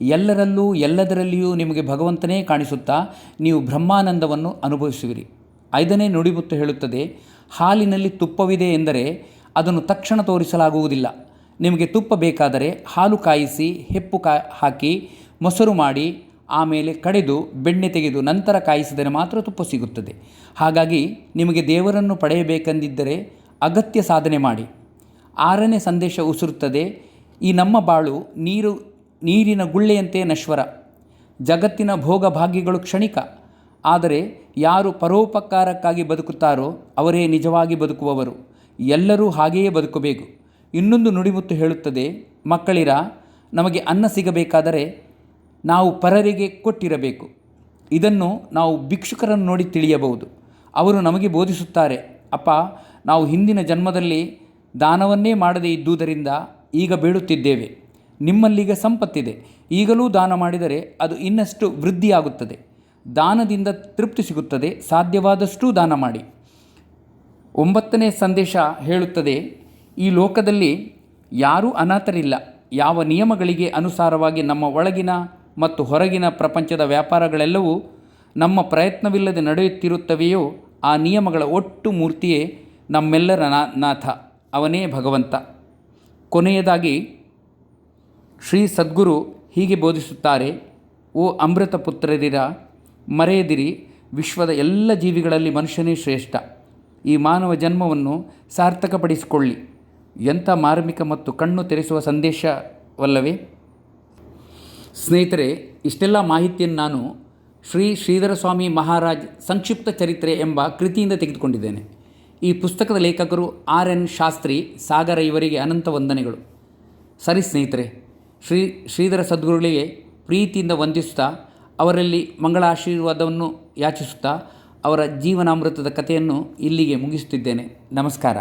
A: ಎಲ್ಲರಲ್ಲೂ ಎಲ್ಲದರಲ್ಲಿಯೂ ನಿಮಗೆ ಭಗವಂತನೇ ಕಾಣಿಸುತ್ತಾ ನೀವು ಬ್ರಹ್ಮಾನಂದವನ್ನು ಅನುಭವಿಸುವಿರಿ. ಐದನೇ ನುಡಿಮುತ್ತು ಹೇಳುತ್ತದೆ, ಹಾಲಿನಲ್ಲಿ ತುಪ್ಪವಿದೆ ಎಂದರೆ ಅದನ್ನು ತಕ್ಷಣ ತೋರಿಸಲಾಗುವುದಿಲ್ಲ. ನಿಮಗೆ ತುಪ್ಪ ಬೇಕಾದರೆ ಹಾಲು ಕಾಯಿಸಿ, ಹೆಪ್ಪು ಕಾ, ಹಾಕಿ, ಮೊಸರು ಮಾಡಿ, ಆಮೇಲೆ ಕಡೆದು, ಬೆಣ್ಣೆ ತೆಗೆದು ನಂತರ ಕಾಯಿಸಿದರೆ ಮಾತ್ರ ತುಪ್ಪ ಸಿಗುತ್ತದೆ. ಹಾಗಾಗಿ ನಿಮಗೆ ದೇವರನ್ನು ಪಡೆಯಬೇಕೆಂದಿದ್ದರೆ ಅಗತ್ಯ ಸಾಧನೆ ಮಾಡಿ. ಆರನೇ ಸಂದೇಶ ಉಸಿರುತ್ತದೆ, ಈ ನಮ್ಮ ಬಾಳು ನೀರು, ನೀರಿನ ಗುಳ್ಳೆಯಂತೆ ನಶ್ವರ. ಜಗತ್ತಿನ ಭೋಗ ಭಾಗ್ಯಗಳು ಕ್ಷಣಿಕ. ಆದರೆ ಯಾರು ಪರೋಪಕಾರಕ್ಕಾಗಿ ಬದುಕುತ್ತಾರೋ ಅವರೇ ನಿಜವಾಗಿ ಬದುಕುವವರು. ಎಲ್ಲರೂ ಹಾಗೆಯೇ ಬದುಕಬೇಕು. ಇನ್ನೊಂದು ನುಡಿಮುತ್ತು ಹೇಳುತ್ತದೆ, ಮಕ್ಕಳಿರ, ನಮಗೆ ಅನ್ನ ಸಿಗಬೇಕಾದರೆ ನಾವು ಪರರಿಗೆ ಕೊಟ್ಟಿರಬೇಕು. ಇದನ್ನು ನಾವು ಭಿಕ್ಷುಕರನ್ನು ನೋಡಿ ತಿಳಿಯಬಹುದು. ಅವರು ನಮಗೆ ಬೋಧಿಸುತ್ತಾರೆ, ಅಪ್ಪ, ನಾವು ಹಿಂದಿನ ಜನ್ಮದಲ್ಲಿ ದಾನವನ್ನೇ ಮಾಡದೇ ಇದ್ದುದರಿಂದ ಈಗ ಬೀಳುತ್ತಿದ್ದೇವೆ. ನಿಮ್ಮಲ್ಲೀಗ ಸಂಪತ್ತಿದೆ. ಈಗಲೂ ದಾನ ಮಾಡಿದರೆ ಅದು ಇನ್ನಷ್ಟು ವೃದ್ಧಿಯಾಗುತ್ತದೆ. ದಾನದಿಂದ ತೃಪ್ತಿ ಸಿಗುತ್ತದೆ. ಸಾಧ್ಯವಾದಷ್ಟೂ ದಾನ ಮಾಡಿ. ಒಂಬತ್ತನೇ ಸಂದೇಶ ಹೇಳುತ್ತದೆ ಈ ಲೋಕದಲ್ಲಿ ಯಾರೂ ಅನಾಥರಿಲ್ಲ. ಯಾವ ನಿಯಮಗಳಿಗೆ ಅನುಸಾರವಾಗಿ ನಮ್ಮ ಒಳಗಿನ ಮತ್ತು ಹೊರಗಿನ ಪ್ರಪಂಚದ ವ್ಯಾಪಾರಗಳೆಲ್ಲವೂ ನಮ್ಮ ಪ್ರಯತ್ನವಿಲ್ಲದೆ ನಡೆಯುತ್ತಿರುತ್ತವೆಯೋ, ಆ ನಿಯಮಗಳ ಒಟ್ಟು ಮೂರ್ತಿಯೇ ನಮ್ಮೆಲ್ಲರ ನಾಥ, ಅವನೇ ಭಗವಂತ. ಕೊನೆಯದಾಗಿ, ಶ್ರೀ ಸದ್ಗುರು ಹೀಗೆ ಬೋಧಿಸುತ್ತಾರೆ, ಓ ಅಮೃತ ಪುತ್ರರಿರ ಮರೆಯದಿರಿ, ವಿಶ್ವದ ಎಲ್ಲ ಜೀವಿಗಳಲ್ಲಿ ಮನುಷ್ಯನೇ ಶ್ರೇಷ್ಠ. ಈ ಮಾನವ ಜನ್ಮವನ್ನು ಸಾರ್ಥಕಪಡಿಸಿಕೊಳ್ಳಿ. ಎಂಥ ಮಾರ್ಮಿಕ ಮತ್ತು ಕಣ್ಣು ತೆರೆಸುವ ಸಂದೇಶವಲ್ಲವೇ? ಸ್ನೇಹಿತರೆ, ಇಷ್ಟೆಲ್ಲ ಮಾಹಿತಿಯನ್ನು ನಾನು ಶ್ರೀ ಶ್ರೀಧರ ಸ್ವಾಮಿ ಮಹಾರಾಜ್ ಸಂಕ್ಷಿಪ್ತ ಚರಿತ್ರೆ ಎಂಬ ಕೃತಿಯಿಂದ ತೆಗೆದುಕೊಂಡಿದ್ದೇನೆ. ಈ ಪುಸ್ತಕದ ಲೇಖಕರು ಆರ್ ಎನ್ ಶಾಸ್ತ್ರಿ ಸಾಗರ ಇವರಿಗೆ ಅನಂತ ವಂದನೆಗಳು. ಸರಿ ಸ್ನೇಹಿತರೆ, ಶ್ರೀ ಶ್ರೀಧರ ಸದ್ಗುರುಗಳಿಗೆ ಪ್ರೀತಿಯಿಂದ ವಂದಿಸುತ್ತಾ, ಅವರಲ್ಲಿ ಮಂಗಳ ಆಶೀರ್ವಾದವನ್ನು ಯಾಚಿಸುತ್ತಾ, ಅವರ ಜೀವನಾಮೃತದ ಕಥೆಯನ್ನು ಇಲ್ಲಿಗೆ ಮುಗಿಸುತ್ತಿದ್ದೇನೆ. ನಮಸ್ಕಾರ.